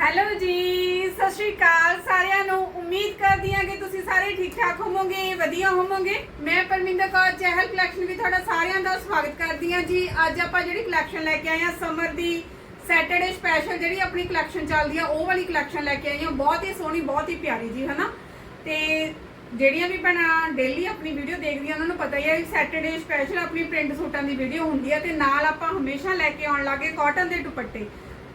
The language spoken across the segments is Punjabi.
ਹੈਲੋ ਜੀ, ਸਤਿ ਸ਼੍ਰੀ ਅਕਾਲ ਸਾਰਿਆਂ ਨੂੰ। ਉਮੀਦ ਕਰਦੀ ਹਾਂ ਕਿ ਤੁਸੀਂ ਸਾਰੇ ਠੀਕ ਠਾਕ ਹੋਵੋਗੇ, ਵਧੀਆ ਹੋਵੋਗੇ। ਮੈਂ ਪਰਮਿੰਦਰ ਕੌਰ ਚਹਿਲ ਕਲੈਕਸ਼ਨ ਵੀ ਤੁਹਾਡਾ ਸਾਰਿਆਂ ਦਾ ਸਵਾਗਤ ਕਰਦੀ ਹਾਂ ਜੀ। ਅੱਜ ਆਪਾਂ ਜਿਹੜੀ ਕਲੈਕਸ਼ਨ ਲੈ ਕੇ ਆਏ ਹਾਂ ਸਮਰ ਦੀ ਸੈਟਰਡੇ ਸਪੈਸ਼ਲ ਜਿਹੜੀ ਆਪਣੀ ਕਲੈਕਸ਼ਨ ਚੱਲਦੀ ਆ, ਉਹ ਵਾਲੀ ਕਲੈਕਸ਼ਨ ਲੈ ਕੇ ਆਈ ਹਾਂ। ਬਹੁਤ ਹੀ ਸੋਹਣੀ, ਬਹੁਤ ਹੀ ਪਿਆਰੀ ਜੀ, ਹਨਾ? ਤੇ ਜਿਹੜੀਆਂ ਵੀ ਭੈਣਾਂ ਡੇਲੀ ਆਪਣੀ ਵੀਡੀਓ ਦੇਖਦੀਆਂ, ਉਹਨਾਂ ਨੂੰ ਪਤਾ ਹੀ ਹੈ ਸੈਟਰਡੇ ਸਪੈਸ਼ਲ ਆਪਣੀ ਪ੍ਰਿੰਟ ਸੂਟਾਂ ਦੀ ਵੀਡੀਓ ਹੁੰਦੀ ਹੈ ਤੇ ਨਾਲ ਆਪਾਂ ਹਮੇਸ਼ਾ ਲੈ ਕੇ ਆਉਣ ਲੱਗੇ ਕਾਟਨ ਦੇ ਦੁਪੱਟੇ।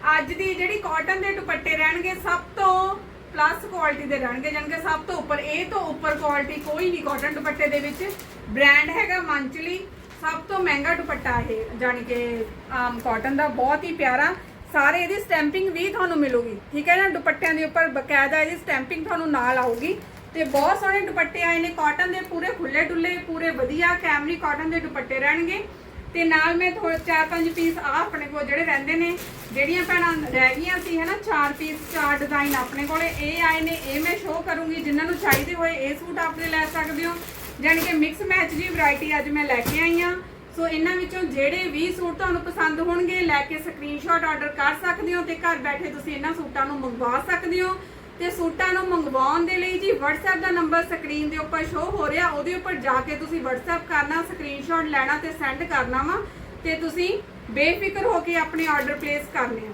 ਅੱਜ ਦੀ ਜਿਹੜੀ ਕਾਟਨ ਦੇ ਦੁਪੱਟੇ ਰਹਿਣਗੇ, ਸਭ ਤੋਂ ਪਲੱਸ ਕੁਆਲਿਟੀ ਦੇ ਰਹਿਣਗੇ ਜਾਨਕਿ ਸਭ ਤੋਂ ਉੱਪਰ, ਇਹ ਤੋਂ ਉੱਪਰ ਕੁਆਲਿਟੀ ਕੋਈ ਨਹੀਂ ਕਾਟਨ ਦੁਪੱਟੇ ਦੇ ਵਿੱਚ। ਬ੍ਰਾਂਡ ਹੈਗਾ ਮੰਚਲੀ, ਸਭ ਤੋਂ ਮਹਿੰਗਾ ਦੁਪੱਟਾ ਇਹ ਜਾਨੀ ਕਿ, ਆਮ ਕਾਟਨ ਦਾ, ਬਹੁਤ ਹੀ ਪਿਆਰਾ। ਸਾਰੇ ਇਹਦੀ ਸਟੈਂਪਿੰਗ ਵੀ ਤੁਹਾਨੂੰ ਮਿਲੂਗੀ, ਠੀਕ ਹੈ ਨਾ? ਦੁਪੱਟਿਆਂ ਦੇ ਉੱਪਰ ਬਕਾਇਦਾ ਇਹਦੀ ਸਟੈਂਪਿੰਗ ਤੁਹਾਨੂੰ ਨਾਲ ਆਊਗੀ। ਤੇ ਬਹੁਤ ਸੋਹਣੇ ਦੁਪੱਟੇ ਆਏ ਨੇ ਕਾਟਨ ਦੇ ਪੂਰੇ ਖੁੱਲੇ ਡੁੱਲੇ ਪੂਰੇ ਵਧੀਆ ਕੈਮਰੀ ਕਾਟਨ ਦੇ ਦੁਪੱਟੇ ਰਹਿਣਗੇ। ਤੇ ਨਾਲ ਮੈਂ ਥੋੜੇ ਚਾਰ ਪੰਜ ਪੀਸ ਆ ਆਪਣੇ ਕੋਲ ਜਿਹੜੇ ਰਹਿੰਦੇ ਨੇ, ਜਿਹੜੀਆਂ ਭੈਣਾਂ ਰਹਿ ਗਈਆਂ ਸੀ, ਹਨਾ, ਚਾਰ ਪੀਸ ਚਾਰ ਡਿਜ਼ਾਈਨ ਆਪਣੇ ਕੋਲੇ, ਇਹ ਆਏ ਨੇ, ਇਹ ਮੈਂ ਸ਼ੋਅ ਕਰੂੰਗੀ, ਜਿਨ੍ਹਾਂ ਨੂੰ ਚਾਹੀਦੇ ਹੋਏ ਇਹ ਸੂਟ ਆਪਣੇ ਲੈ ਸਕਦੇ ਹੋ। ਜਾਣੀ ਕਿ ਮਿਕਸ ਮੈਚ ਦੀ ਵੈਰਾਈਟੀ ਅੱਜ ਮੈਂ ਲੈ ਕੇ ਆਈ ਆ ਸੋ ਇਹਨਾਂ ਵਿੱਚੋਂ ਜਿਹੜੇ ਵੀ ਸੂਟ ਤੁਹਾਨੂੰ ਪਸੰਦ ਹੋਣਗੇ, ਲੈ ਕੇ ਸਕਰੀਨਸ਼ਾਟ ਆਰਡਰ ਕਰ ਸਕਦੇ ਹੋ ਤੇ ਘਰ ਬੈਠੇ ਤੁਸੀਂ ਇਹਨਾਂ ਸੂਟਾਂ ਨੂੰ ਮੰਗਵਾ ਸਕਦੇ ਹੋ। ਤੇ ਸੂਟਾਂ ਨੂੰ ਮੰਗਵਾਉਣ ਦੇ ਲਈ ਜੀ WhatsApp ਦਾ ਨੰਬਰ ਸਕਰੀਨ ਦੇ ਉੱਪਰ ਸ਼ੋ ਹੋ ਰਿਹਾ। ਉਹਦੇ ਉੱਪਰ ਜਾ ਕੇ ਤੁਸੀਂ WhatsApp ਕਰਨਾ ਸਕਰੀਨਸ਼ਾਟ ਲੈਣਾ ਤੇ ਸੈਂਡ ਕਰਨਾ ਵਾ ਤੇ ਤੁਸੀਂ ਬੇਫਿਕਰ ਹੋ ਕੇ ਆਪਣੇ ਆਰਡਰ ਪਲੇਸ ਕਰਨੇ ਆ।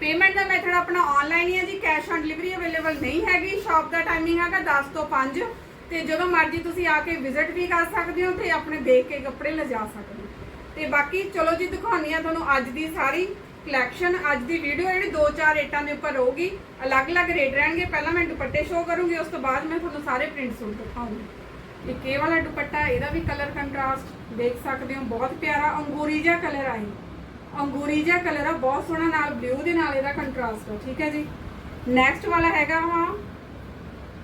ਪੇਮੈਂਟ ਦਾ ਮੈਥਡ ਆਪਣਾ ਆਨਲਾਈਨ ਹੀ ਹੈ ਜੀ ਕੈਸ਼ ਔਨ ਡਿਲੀਵਰੀ ਅਵੇਲੇਬਲ ਨਹੀਂ ਹੈਗੀ। ਸ਼ਾਪ ਦਾ ਟਾਈਮਿੰਗ ਹੈਗਾ 10 ਤੋਂ 5 ਤੇ ਜਦੋਂ ਮਰਜ਼ੀ ਤੁਸੀਂ ਆ ਕੇ ਵਿਜ਼ਿਟ ਵੀ ਕਰ ਸਕਦੇ ਹੋ ਤੇ ਆਪਣੇ ਦੇਖ ਕੇ ਕੱਪੜੇ ਲਿਜਾ ਸਕਦੇ ਹੋ। ਤੇ ਬਾਕੀ ਚਲੋ ਜੀ ਦਿਖਾਉਣੀ ਆ ਤੁਹਾਨੂੰ ਅੱਜ ਦੀ ਸਾਰੀ ਕਲੈਕਸ਼ਨ ਅੱਜ ਦੀ ਵੀਡੀਓ ਜਿਹੜੀ 2-4 ਰੇਟਾਂ ਦੇ ਉੱਪਰ ਰਹੂਗੀ। ਅਲੱਗ-ਅਲੱਗ ਰੇਟ ਰਹਿਣਗੇ। ਪਹਿਲਾਂ ਮੈਂ ਦੁਪੱਟੇ ਸ਼ੋਅ ਕਰੂੰਗੀ, ਉਸ ਤੋਂ ਬਾਅਦ ਮੈਂ ਤੁਹਾਨੂੰ ਸਾਰੇ ਪ੍ਰਿੰਟ ਸੂਟ ਦਿਖਾਉਂਗੀ। ਇੱਕ ਇਹ ਵਾਲਾ ਦੁਪੱਟਾ, ਇਹਦਾ ਵੀ ਕਲਰ ਕੰਟਰਾਸਟ ਦੇਖ ਸਕਦੇ ਹੋ, ਬਹੁਤ ਪਿਆਰਾ ਅੰਗੂਰੀ ਜਿਹਾ ਕਲਰ ਆਈ ਅੰਗੂਰੀ ਜਿਹਾ ਕਲਰ ਆ, ਬਹੁਤ ਸੋਹਣਾ ਨਾਲ ਬਲੂ ਦੇ ਨਾਲ ਇਹਦਾ ਕੰਟਰਾਸਟ ਆ, ਠੀਕ ਹੈ ਜੀ? ਨੈਕਸਟ ਵਾਲਾ ਹੈਗਾ ਵਾ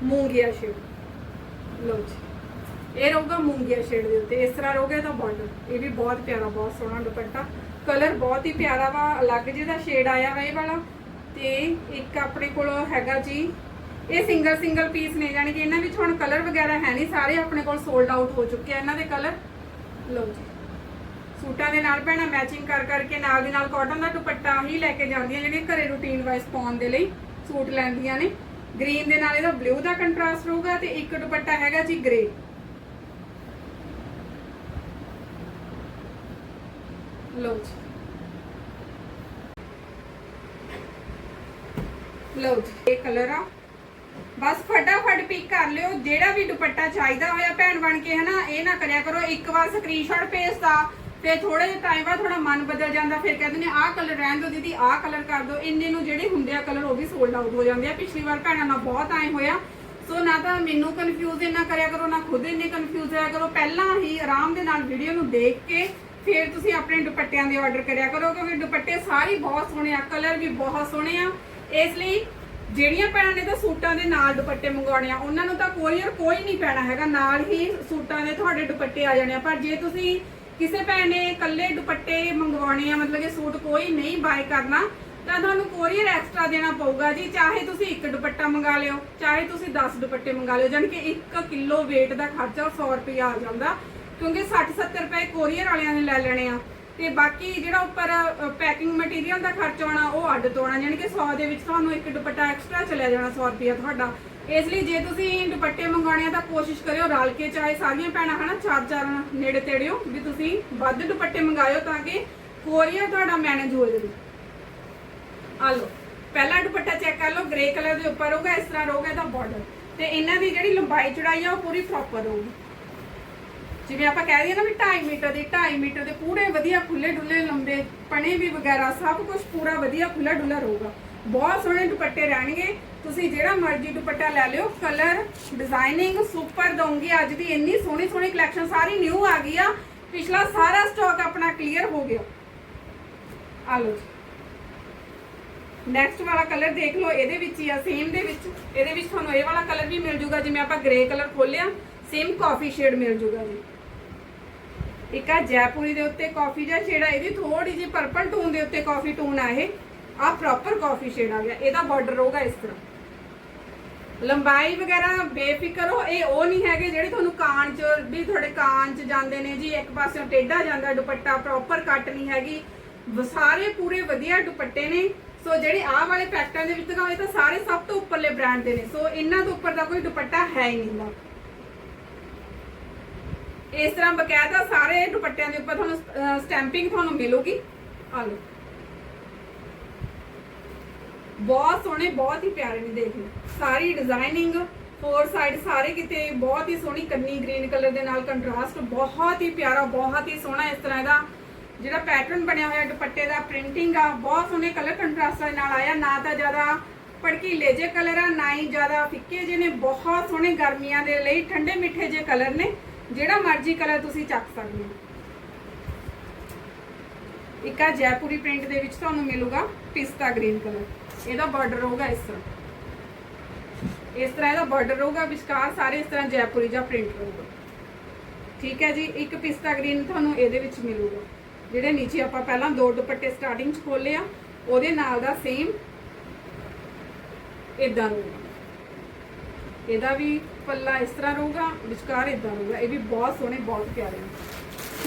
ਮੂੰਗੀਆ ਸ਼ੇਡ ਲੋ ਜੀ। ਇਹ ਰਹੂਗਾ ਮੂੰਗੀਆ ਸ਼ੇਡ ਦੇ ਉੱਤੇ। ਇਸ ਤਰ੍ਹਾਂ ਰਹੂਗਾ ਇਹਦਾ ਬਾਰਡਰ ਇਹ ਵੀ ਬਹੁਤ ਪਿਆਰਾ, ਬਹੁਤ ਸੋਹਣਾ ਦੁਪੱਟਾ। ਕਲਰ ਬਹੁਤ ਹੀ ਪਿਆਰਾ ਵਾ, ਅਲੱਗ ਜਿਹਦਾ ਸ਼ੇਡ ਆਇਆ ਵਾ ਇਹ ਵਾਲਾ। ਤੇ ਇੱਕ ਆਪਣੇ ਕੋਲ ਹੈਗਾ ਜੀ, ਇਹ ਸਿੰਗਲ ਸਿੰਗਲ ਪੀਸ ਨੇ ਜਾਨੀ ਕਿ ਇਹਨਾਂ ਵਿੱਚ ਹੁਣ ਕਲਰ ਵਗੈਰਾ ਹੈ ਨਹੀਂ, ਸਾਰੇ ਆਪਣੇ ਕੋਲ ਸੋਲਡ ਆਊਟ ਹੋ ਚੁੱਕੇ ਆ ਇਹਨਾਂ ਦੇ ਕਲਰ। ਲਓ ਜੀ, ਸੂਟਾਂ ਦੇ ਨਾਲ ਭੈਣਾਂ ਮੈਚਿੰਗ ਕਰ ਕਰਕੇ ਨਾਲ ਦੀ ਨਾਲ ਕਾਟਨ ਦਾ ਦੁਪੱਟਾ ਹੀ ਲੈ ਕੇ ਜਾਂਦੀਆਂ ਜਿਹੜੀਆਂ ਘਰੇ ਰੂਟੀਨ ਵਾਈਜ਼ ਪਾਉਣ ਦੇ ਲਈ ਸੂਟ ਲੈਂਦੀਆਂ ਨੇ। ਗ੍ਰੀਨ ਦੇ ਨਾਲ ਇਹਦਾ ਬਲੂ ਦਾ ਕੰਟਰਾਸਟ ਰਹੂਗਾ ਤੇ ਇੱਕ ਦੁਪੱਟਾ ਹੈਗਾ ਜੀ ਗ੍ਰੇ ਲਓ ਜੀ। ਲਓ ਜੀ, ਇਹ ਕਲਰ ਆ। ਬਸ ਫਟਾਫਟ ਪਿਕ ਕਰ ਲਿਓ, ਜਿਹੜਾ ਵੀ ਦੁਪੱਟਾ ਚਾਹੀਦਾ ਹੋਇਆ ਭੈਣ ਬਣ ਕੇ, ਹਨਾ, ਇਹ ਨਾ ਕਰਿਆ ਕਰੋ। ਇੱਕ ਵਾਰ ਸਕਰੀਨਸ਼ਾਟ ਭੇਜਤਾ ਫਿਰ ਥੋੜੇ ਜਿਹਾ ਟਾਈਮ ਬਾਅਦ ਥੋੜਾ ਮਨ ਬਦਲ ਜਾਂਦਾ, ਫਿਰ ਕਹਿੰਦੇ ਨੇ, ਆਹ ਕਲਰ ਰਹਿਣ ਦਿਓ ਦੀਦੀ, ਆਹ ਕਲਰ ਕਰ ਦਿਓ। ਇੰਨੇ ਨੂੰ ਜਿਹੜੇ ਹੁੰਦੇ ਆ ਕਲਰ ਉਹ ਵੀ ਸੋਲਡ ਆਊਟ ਹੋ ਜਾਂਦੇ ਆ। ਪਿਛਲੀ ਵਾਰ ਭੈਣਾਂ ਨਾਲ ਬਹੁਤ ਆਏ ਹੋਇਆ। ਸੋ ਨਾ ਤਾਂ ਮੈਨੂੰ ਕਨਫਿਊਜ਼ ਇੰਨਾ ਕਰਿਆ ਕਰੋ, ਨਾ ਖੁਦ ਇੰਨੇ ਕਨਫਿਊਜ਼ ਹੋਇਆ ਕਰੋ। ਪਹਿਲਾਂ ਹੀ ਆਰਾਮ ਦੇ ਨਾਲ ਵੀਡੀਓ ਨੂੰ ਦੇਖ ਕੇ ਫਿਰ ਤੁਸੀਂ ਆਪਣੇ ਦੁਪੱਟਿਆਂ ਦੇ ਆਰਡਰ ਕਰਿਆ ਕਰੋ, ਕਿਉਂਕਿ ਦੁਪੱਟੇ ਸਾਰੇ ਬਹੁਤ ਸੋਹਣੇ ਆ ਕਲਰ ਵੀ ਬਹੁਤ ਸੋਹਣੇ ਆ। ਇਸ ਲਈ ਜਿਹੜੀਆਂ ਭੈਣਾਂ ਨੇ ਤਾਂ ਸੂਟਾਂ ਦੇ ਨਾਲ ਦੁਪੱਟੇ ਮੰਗਵਾਉਣੇ ਆ, ਉਹਨਾਂ ਨੂੰ ਤਾਂ ਕੋਰੀਅਰ ਕੋਈ ਨਹੀਂ ਪੈਣਾ ਹੈਗਾ, ਨਾਲ ਹੀ ਸੂਟਾਂ ਦੇ ਤੁਹਾਡੇ ਦੁਪੱਟੇ ਆ ਜਾਣੇ ਆ। ਪਰ ਜੇ ਤੁਸੀਂ ਕਿਸੇ ਭੈਣ ਨੇ ਇਕੱਲੇ ਦੁਪੱਟੇ ਮੰਗਵਾਉਣੇ ਆ, ਮਤਲਬ ਕਿ ਸੂਟ ਕੋਈ ਨਹੀਂ ਬਾਏ ਕਰਨਾ, ਤਾਂ ਤੁਹਾਨੂੰ ਕੋਰੀਅਰ ਐਕਸਟਰਾ ਦੇਣਾ ਪਊਗਾ ਜੀ, ਚਾਹੇ ਤੁਸੀਂ ਇੱਕ ਦੁਪੱਟਾ ਮੰਗਾ ਲਿਓ, ਚਾਹੇ ਤੁਸੀਂ 10 ਦੁਪੱਟੇ ਮੰਗਾ ਲਿਓ, ਜਾਣੀ ਕਿ 1 ਕਿਲੋ weight ਦਾ ਖਰਚਾ 100 ਰੁਪਏ ਆ ਜਾਂਦਾ। ਕਿਉਂਕਿ 60-70 ਰੁਪਏ ਕੋਰੀਅਰ ਵਾਲਿਆਂ ਨੇ ਲੈ ਲੈਣੇ ਆ। ਤੇ ਬਾਕੀ ਜਿਹੜਾ ਉੱਪਰ ਪੈਕਿੰਗ ਮਟੀਰੀਅਲ ਦਾ ਖਰਚ ਆਉਣਾ, ਉਹ ਅੱਡ ਤੋਂ ਆਉਣਾ। ਯਾਨੀ ਕਿ 100 ਦੇ ਵਿੱਚ ਤੁਹਾਨੂੰ ਇੱਕ ਦੁਪੱਟਾ ਐਕਸਟਰਾ ਚਲਿਆ ਜਾਣਾ 100 ਰੁਪਿਆ ਤੁਹਾਡਾ। ਇਸ ਲਈ ਜੇ ਤੁਸੀਂ ਦੁਪੱਟੇ ਮੰਗਾਉਣੇ ਆ ਤਾਂ ਕੋਸ਼ਿਸ਼ ਕਰਿਓ ਰਲ ਕੇ, ਚਾਹੇ ਸਾਰੀਆਂ ਭੈਣਾਂ, ਹਨਾ, ਚਾਰ ਚਾਰ ਨੇੜੇ ਤੇੜਿਓ, ਵੀ ਤੁਸੀਂ ਵੱਧ ਦੁਪੱਟੇ ਮੰਗਾਇਓ ਤਾਂ ਕਿ ਕੋਰੀਅਰ ਤੁਹਾਡਾ ਮੈਨੇਜ ਹੋ ਜਾਵੇ। ਆ ਲਓ, ਪਹਿਲਾ ਦੁਪੱਟਾ ਚੈੱਕ ਕਰ ਲਓ ਗ੍ਰੇ ਕਲਰ ਦੇ ਉੱਪਰ ਹੋਊਗਾ, ਇਸ ਤਰ੍ਹਾਂ ਰਹੂਗਾ ਇਹਦਾ ਬਾਰਡਰ ਤੇ ਇਹਨਾਂ ਦੀ ਜਿਹੜੀ ਲੰਬਾਈ ਚੜਾਈ ਆ, ਉਹ ਪੂਰੀ ਪ੍ਰੋਪਰ ਹੋਊਗੀ ਜਿਵੇਂ ਆਪਾਂ ਕਹਿ ਦਈਏ ਨਾ ਵੀ 2.5 ਮੀਟਰ ਦੇ 2.5 ਮੀਟਰ ਦੇ ਪੂਰੇ ਵਧੀਆ ਖੁੱਲੇ ਡੁੱਲੇ ਲੰਬੇ ਪਣੇ ਵੀ ਵਗੈਰਾ, ਸਭ ਕੁਝ ਪੂਰਾ ਵਧੀਆ ਖੁੱਲਾ ਡੁੱਲਾ ਰਹੂਗਾ। ਬਹੁਤ ਸੋਹਣੇ ਦੁਪੱਟੇ ਰਹਿਣਗੇ। ਤੁਸੀਂ ਜਿਹੜਾ ਮਰਜ਼ੀ ਦੁਪੱਟਾ ਲੈ ਲਿਓ ਕਲਰ ਡਿਜ਼ਾਈਨਿੰਗ ਸੁਪਰ ਦਊਂਗੀ। ਅੱਜ ਦੀ ਇੰਨੀ ਸੋਹਣੀ ਸੋਹਣੀ ਕਲੈਕਸ਼ਨ ਸਾਰੀ ਨਿਊ ਆ ਗਈ ਆ। ਪਿਛਲਾ ਸਾਰਾ ਸਟਾਕ ਆਪਣਾ ਕਲੀਅਰ ਹੋ ਗਿਆ। ਆ ਲਓ ਨੈਕਸਟ ਵਾਲਾ ਕਲਰ ਦੇਖ ਲਓ, ਇਹਦੇ ਵਿੱਚ ਹੀ ਆ ਸੇਮ ਦੇ ਵਿੱਚ। ਇਹਦੇ ਵਿੱਚ ਤੁਹਾਨੂੰ ਇਹ ਵਾਲਾ ਕਲਰ ਵੀ ਮਿਲ ਜੂਗਾ, ਜਿਵੇਂ ਆਪਾਂ ਗ੍ਰੇ ਕਲਰ ਖੋਲਿਆ ਸੇਮ ਕਾਫੀ ਸ਼ੇਡ ਮਿਲ ਜੂਗਾ ਜੀ। ਇੱਕ ਆ ਜੈਪੁਰੀ ਦੇ ਉੱਤੇ ਕਾਫੀ ਜਿਹਾ ਸ਼ੇਡ ਆ ਇਹਦੀ ਥੋੜੀ ਜਿਹੀ ਪਰਪਲ ਟੋਨ ਦੇ ਉੱਤੇ ਕਾਫੀ ਟੋਨ ਆ ਇਹ। ਆ ਪ੍ਰੋਪਰ ਕਾਫੀ ਸ਼ੇਡ ਆ ਗਿਆ। ਇਹਦਾ ਬਾਰਡਰ ਰਹੂਗਾ ਇਸ ਤਰ੍ਹਾਂ। ਲੰਬਾਈ ਵਗੈਰਾ ਬੇਫਿਕਰ ਹੋ, ਇਹ ਉਹ ਨਹੀਂ ਹੈਗੇ ਜਿਹੜੇ ਤੁਹਾਨੂੰ ਕਾਨ ਚ, ਵੀ ਤੁਹਾਡੇ ਕਾਨ ਚ ਜਾਂਦੇ ਨੇ ਜੀ, ਇੱਕ ਪਾਸਿਓਂ ਟੇਢਾ ਜਾਂਦਾ, ਦੁਪੱਟਾ ਪ੍ਰੋਪਰ ਕੱਟ ਨਹੀਂ ਹੈਗੀ। ਸਾਰੇ ਪੂਰੇ ਵਧੀਆ ਦੁਪੱਟੇ ਨੇ। ਸੋ ਜਿਹੜੇ ਆਹ ਵਾਲੇ ਪੈਕਟਾਂ ਦੇ ਵਿੱਚ ਦਿਖਾਏ ਤਾਂ ਸਾਰੇ ਸਭ ਤੋਂ ਉੱਪਰਲੇ ਬ੍ਰਾਂਡ ਦੇ ਨੇ। ਸੋ ਇਹਨਾਂ ਤੋਂ ਉੱਪਰ ਦਾ ਕੋਈ ਦੁਪੱਟਾ ਹੈ ਹੀ ਨਹੀਂ ਗਾ ਇਸ ਤਰ੍ਹਾਂ ਬਕਾਇਦਾ ਸਾਰੇ ਦੁਪੱਟਿਆਂ ਦੇ ਉੱਪਰ ਤੁਹਾਨੂੰ ਸਟੈਂਪਿੰਗ ਤੁਹਾਨੂੰ ਮਿਲੂਗੀ। ਆ ਲਓ। ਬਹੁਤ ਸੋਹਣੇ, ਬਹੁਤ ਹੀ ਪਿਆਰੇ ਨੇ, ਦੇਖ ਲਓ। ਸਾਰੀ ਡਿਜ਼ਾਈਨਿੰਗ ਫੋਰ ਸਾਈਡ ਸਾਰੇ ਕਿਤੇ ਬਹੁਤ ਹੀ ਸੋਹਣੀ ਕੰਨੀ ਗ੍ਰੀਨ ਕਲਰ ਦੇ ਨਾਲ ਕੰਟਰਾਸਟ ਬਹੁਤ ਹੀ ਪਿਆਰਾ, ਬਹੁਤ ਹੀ ਸੋਹਣਾ ਇਸ ਤਰ੍ਹਾਂ ਦਾ ਜਿਹੜਾ ਪੈਟਰਨ ਬਣਿਆ ਹੋਇਆ ਦੁਪੱਟੇ ਦਾ ਪ੍ਰਿੰਟਿੰਗ ਆ, ਬਹੁਤ ਸੋਹਣੇ ਕਲਰ ਕੰਟਰਾਸਟ ਦੇ ਨਾਲ ਆਇਆ। ਨਾ ਤਾਂ ਜ਼ਿਆਦਾ ਭੜਕੀਲੇ ਜੇ ਕਲਰ ਆ, ਨਾ ਹੀ ਜ਼ਿਆਦਾ ਫਿੱਕੇ ਜੇ ਨੇ। ਬਹੁਤ ਸੋਹਣੇ ਗਰਮੀਆਂ ਦੇ ਲਈ, ਠੰਡੇ ਮਿੱਠੇ ਜੇ ਕਲਰ ਨੇ। ਜਿਹੜਾ ਮਰਜ਼ੀ ਕਲਰ ਤੁਸੀਂ ਚੱਕ ਸਕਦੇ ਹੋ। ਇੱਕ ਆ ਜੈਪੁਰੀ ਪ੍ਰਿੰਟ ਦੇ ਵਿੱਚ ਤੁਹਾਨੂੰ ਮਿਲੂਗਾ ਪਿਸਤਾ ਗ੍ਰੀਨ ਕਲਰ ਇਹਦਾ ਬਾਰਡਰ ਹੋਊਗਾ ਇਸ ਤਰ੍ਹਾਂ। ਇਸ ਤਰ੍ਹਾਂ ਇਹਦਾ ਬਾਰਡਰ ਹੋਊਗਾ ਵਿਚਕਾਰ ਸਾਰੇ ਇਸ ਤਰ੍ਹਾਂ ਜੈਪੁਰੀ ਜਾਂ ਪ੍ਰਿੰਟ ਰਹੂਗਾ। ਠੀਕ ਹੈ ਜੀ, ਇੱਕ ਪਿਸਤਾ ਗ੍ਰੀਨ ਤੁਹਾਨੂੰ ਇਹਦੇ ਵਿੱਚ ਮਿਲੂਗਾ। ਜਿਹੜੇ ਨੀਚੇ ਆਪਾਂ ਪਹਿਲਾਂ ਦੋ ਦੁਪੱਟੇ ਸਟਾਰਟਿੰਗ 'ਚ ਖੋਲੇ ਆ, ਉਹਦੇ ਨਾਲ ਦਾ ਸੇਮ ਇਦਾਂ ਰਹੂਗਾ ਇਹਦਾ ਵੀ ਪੱਲਾ ਇਸ ਤਰ੍ਹਾਂ ਰਹੂਗਾ, ਵਿਚਕਾਰ ਇਦਾਂ ਰਹੂਗਾ। ਇਹ ਵੀ ਬਹੁਤ ਸੋਹਣੇ, ਬਹੁਤ ਪਿਆਰੇ ਨੇ।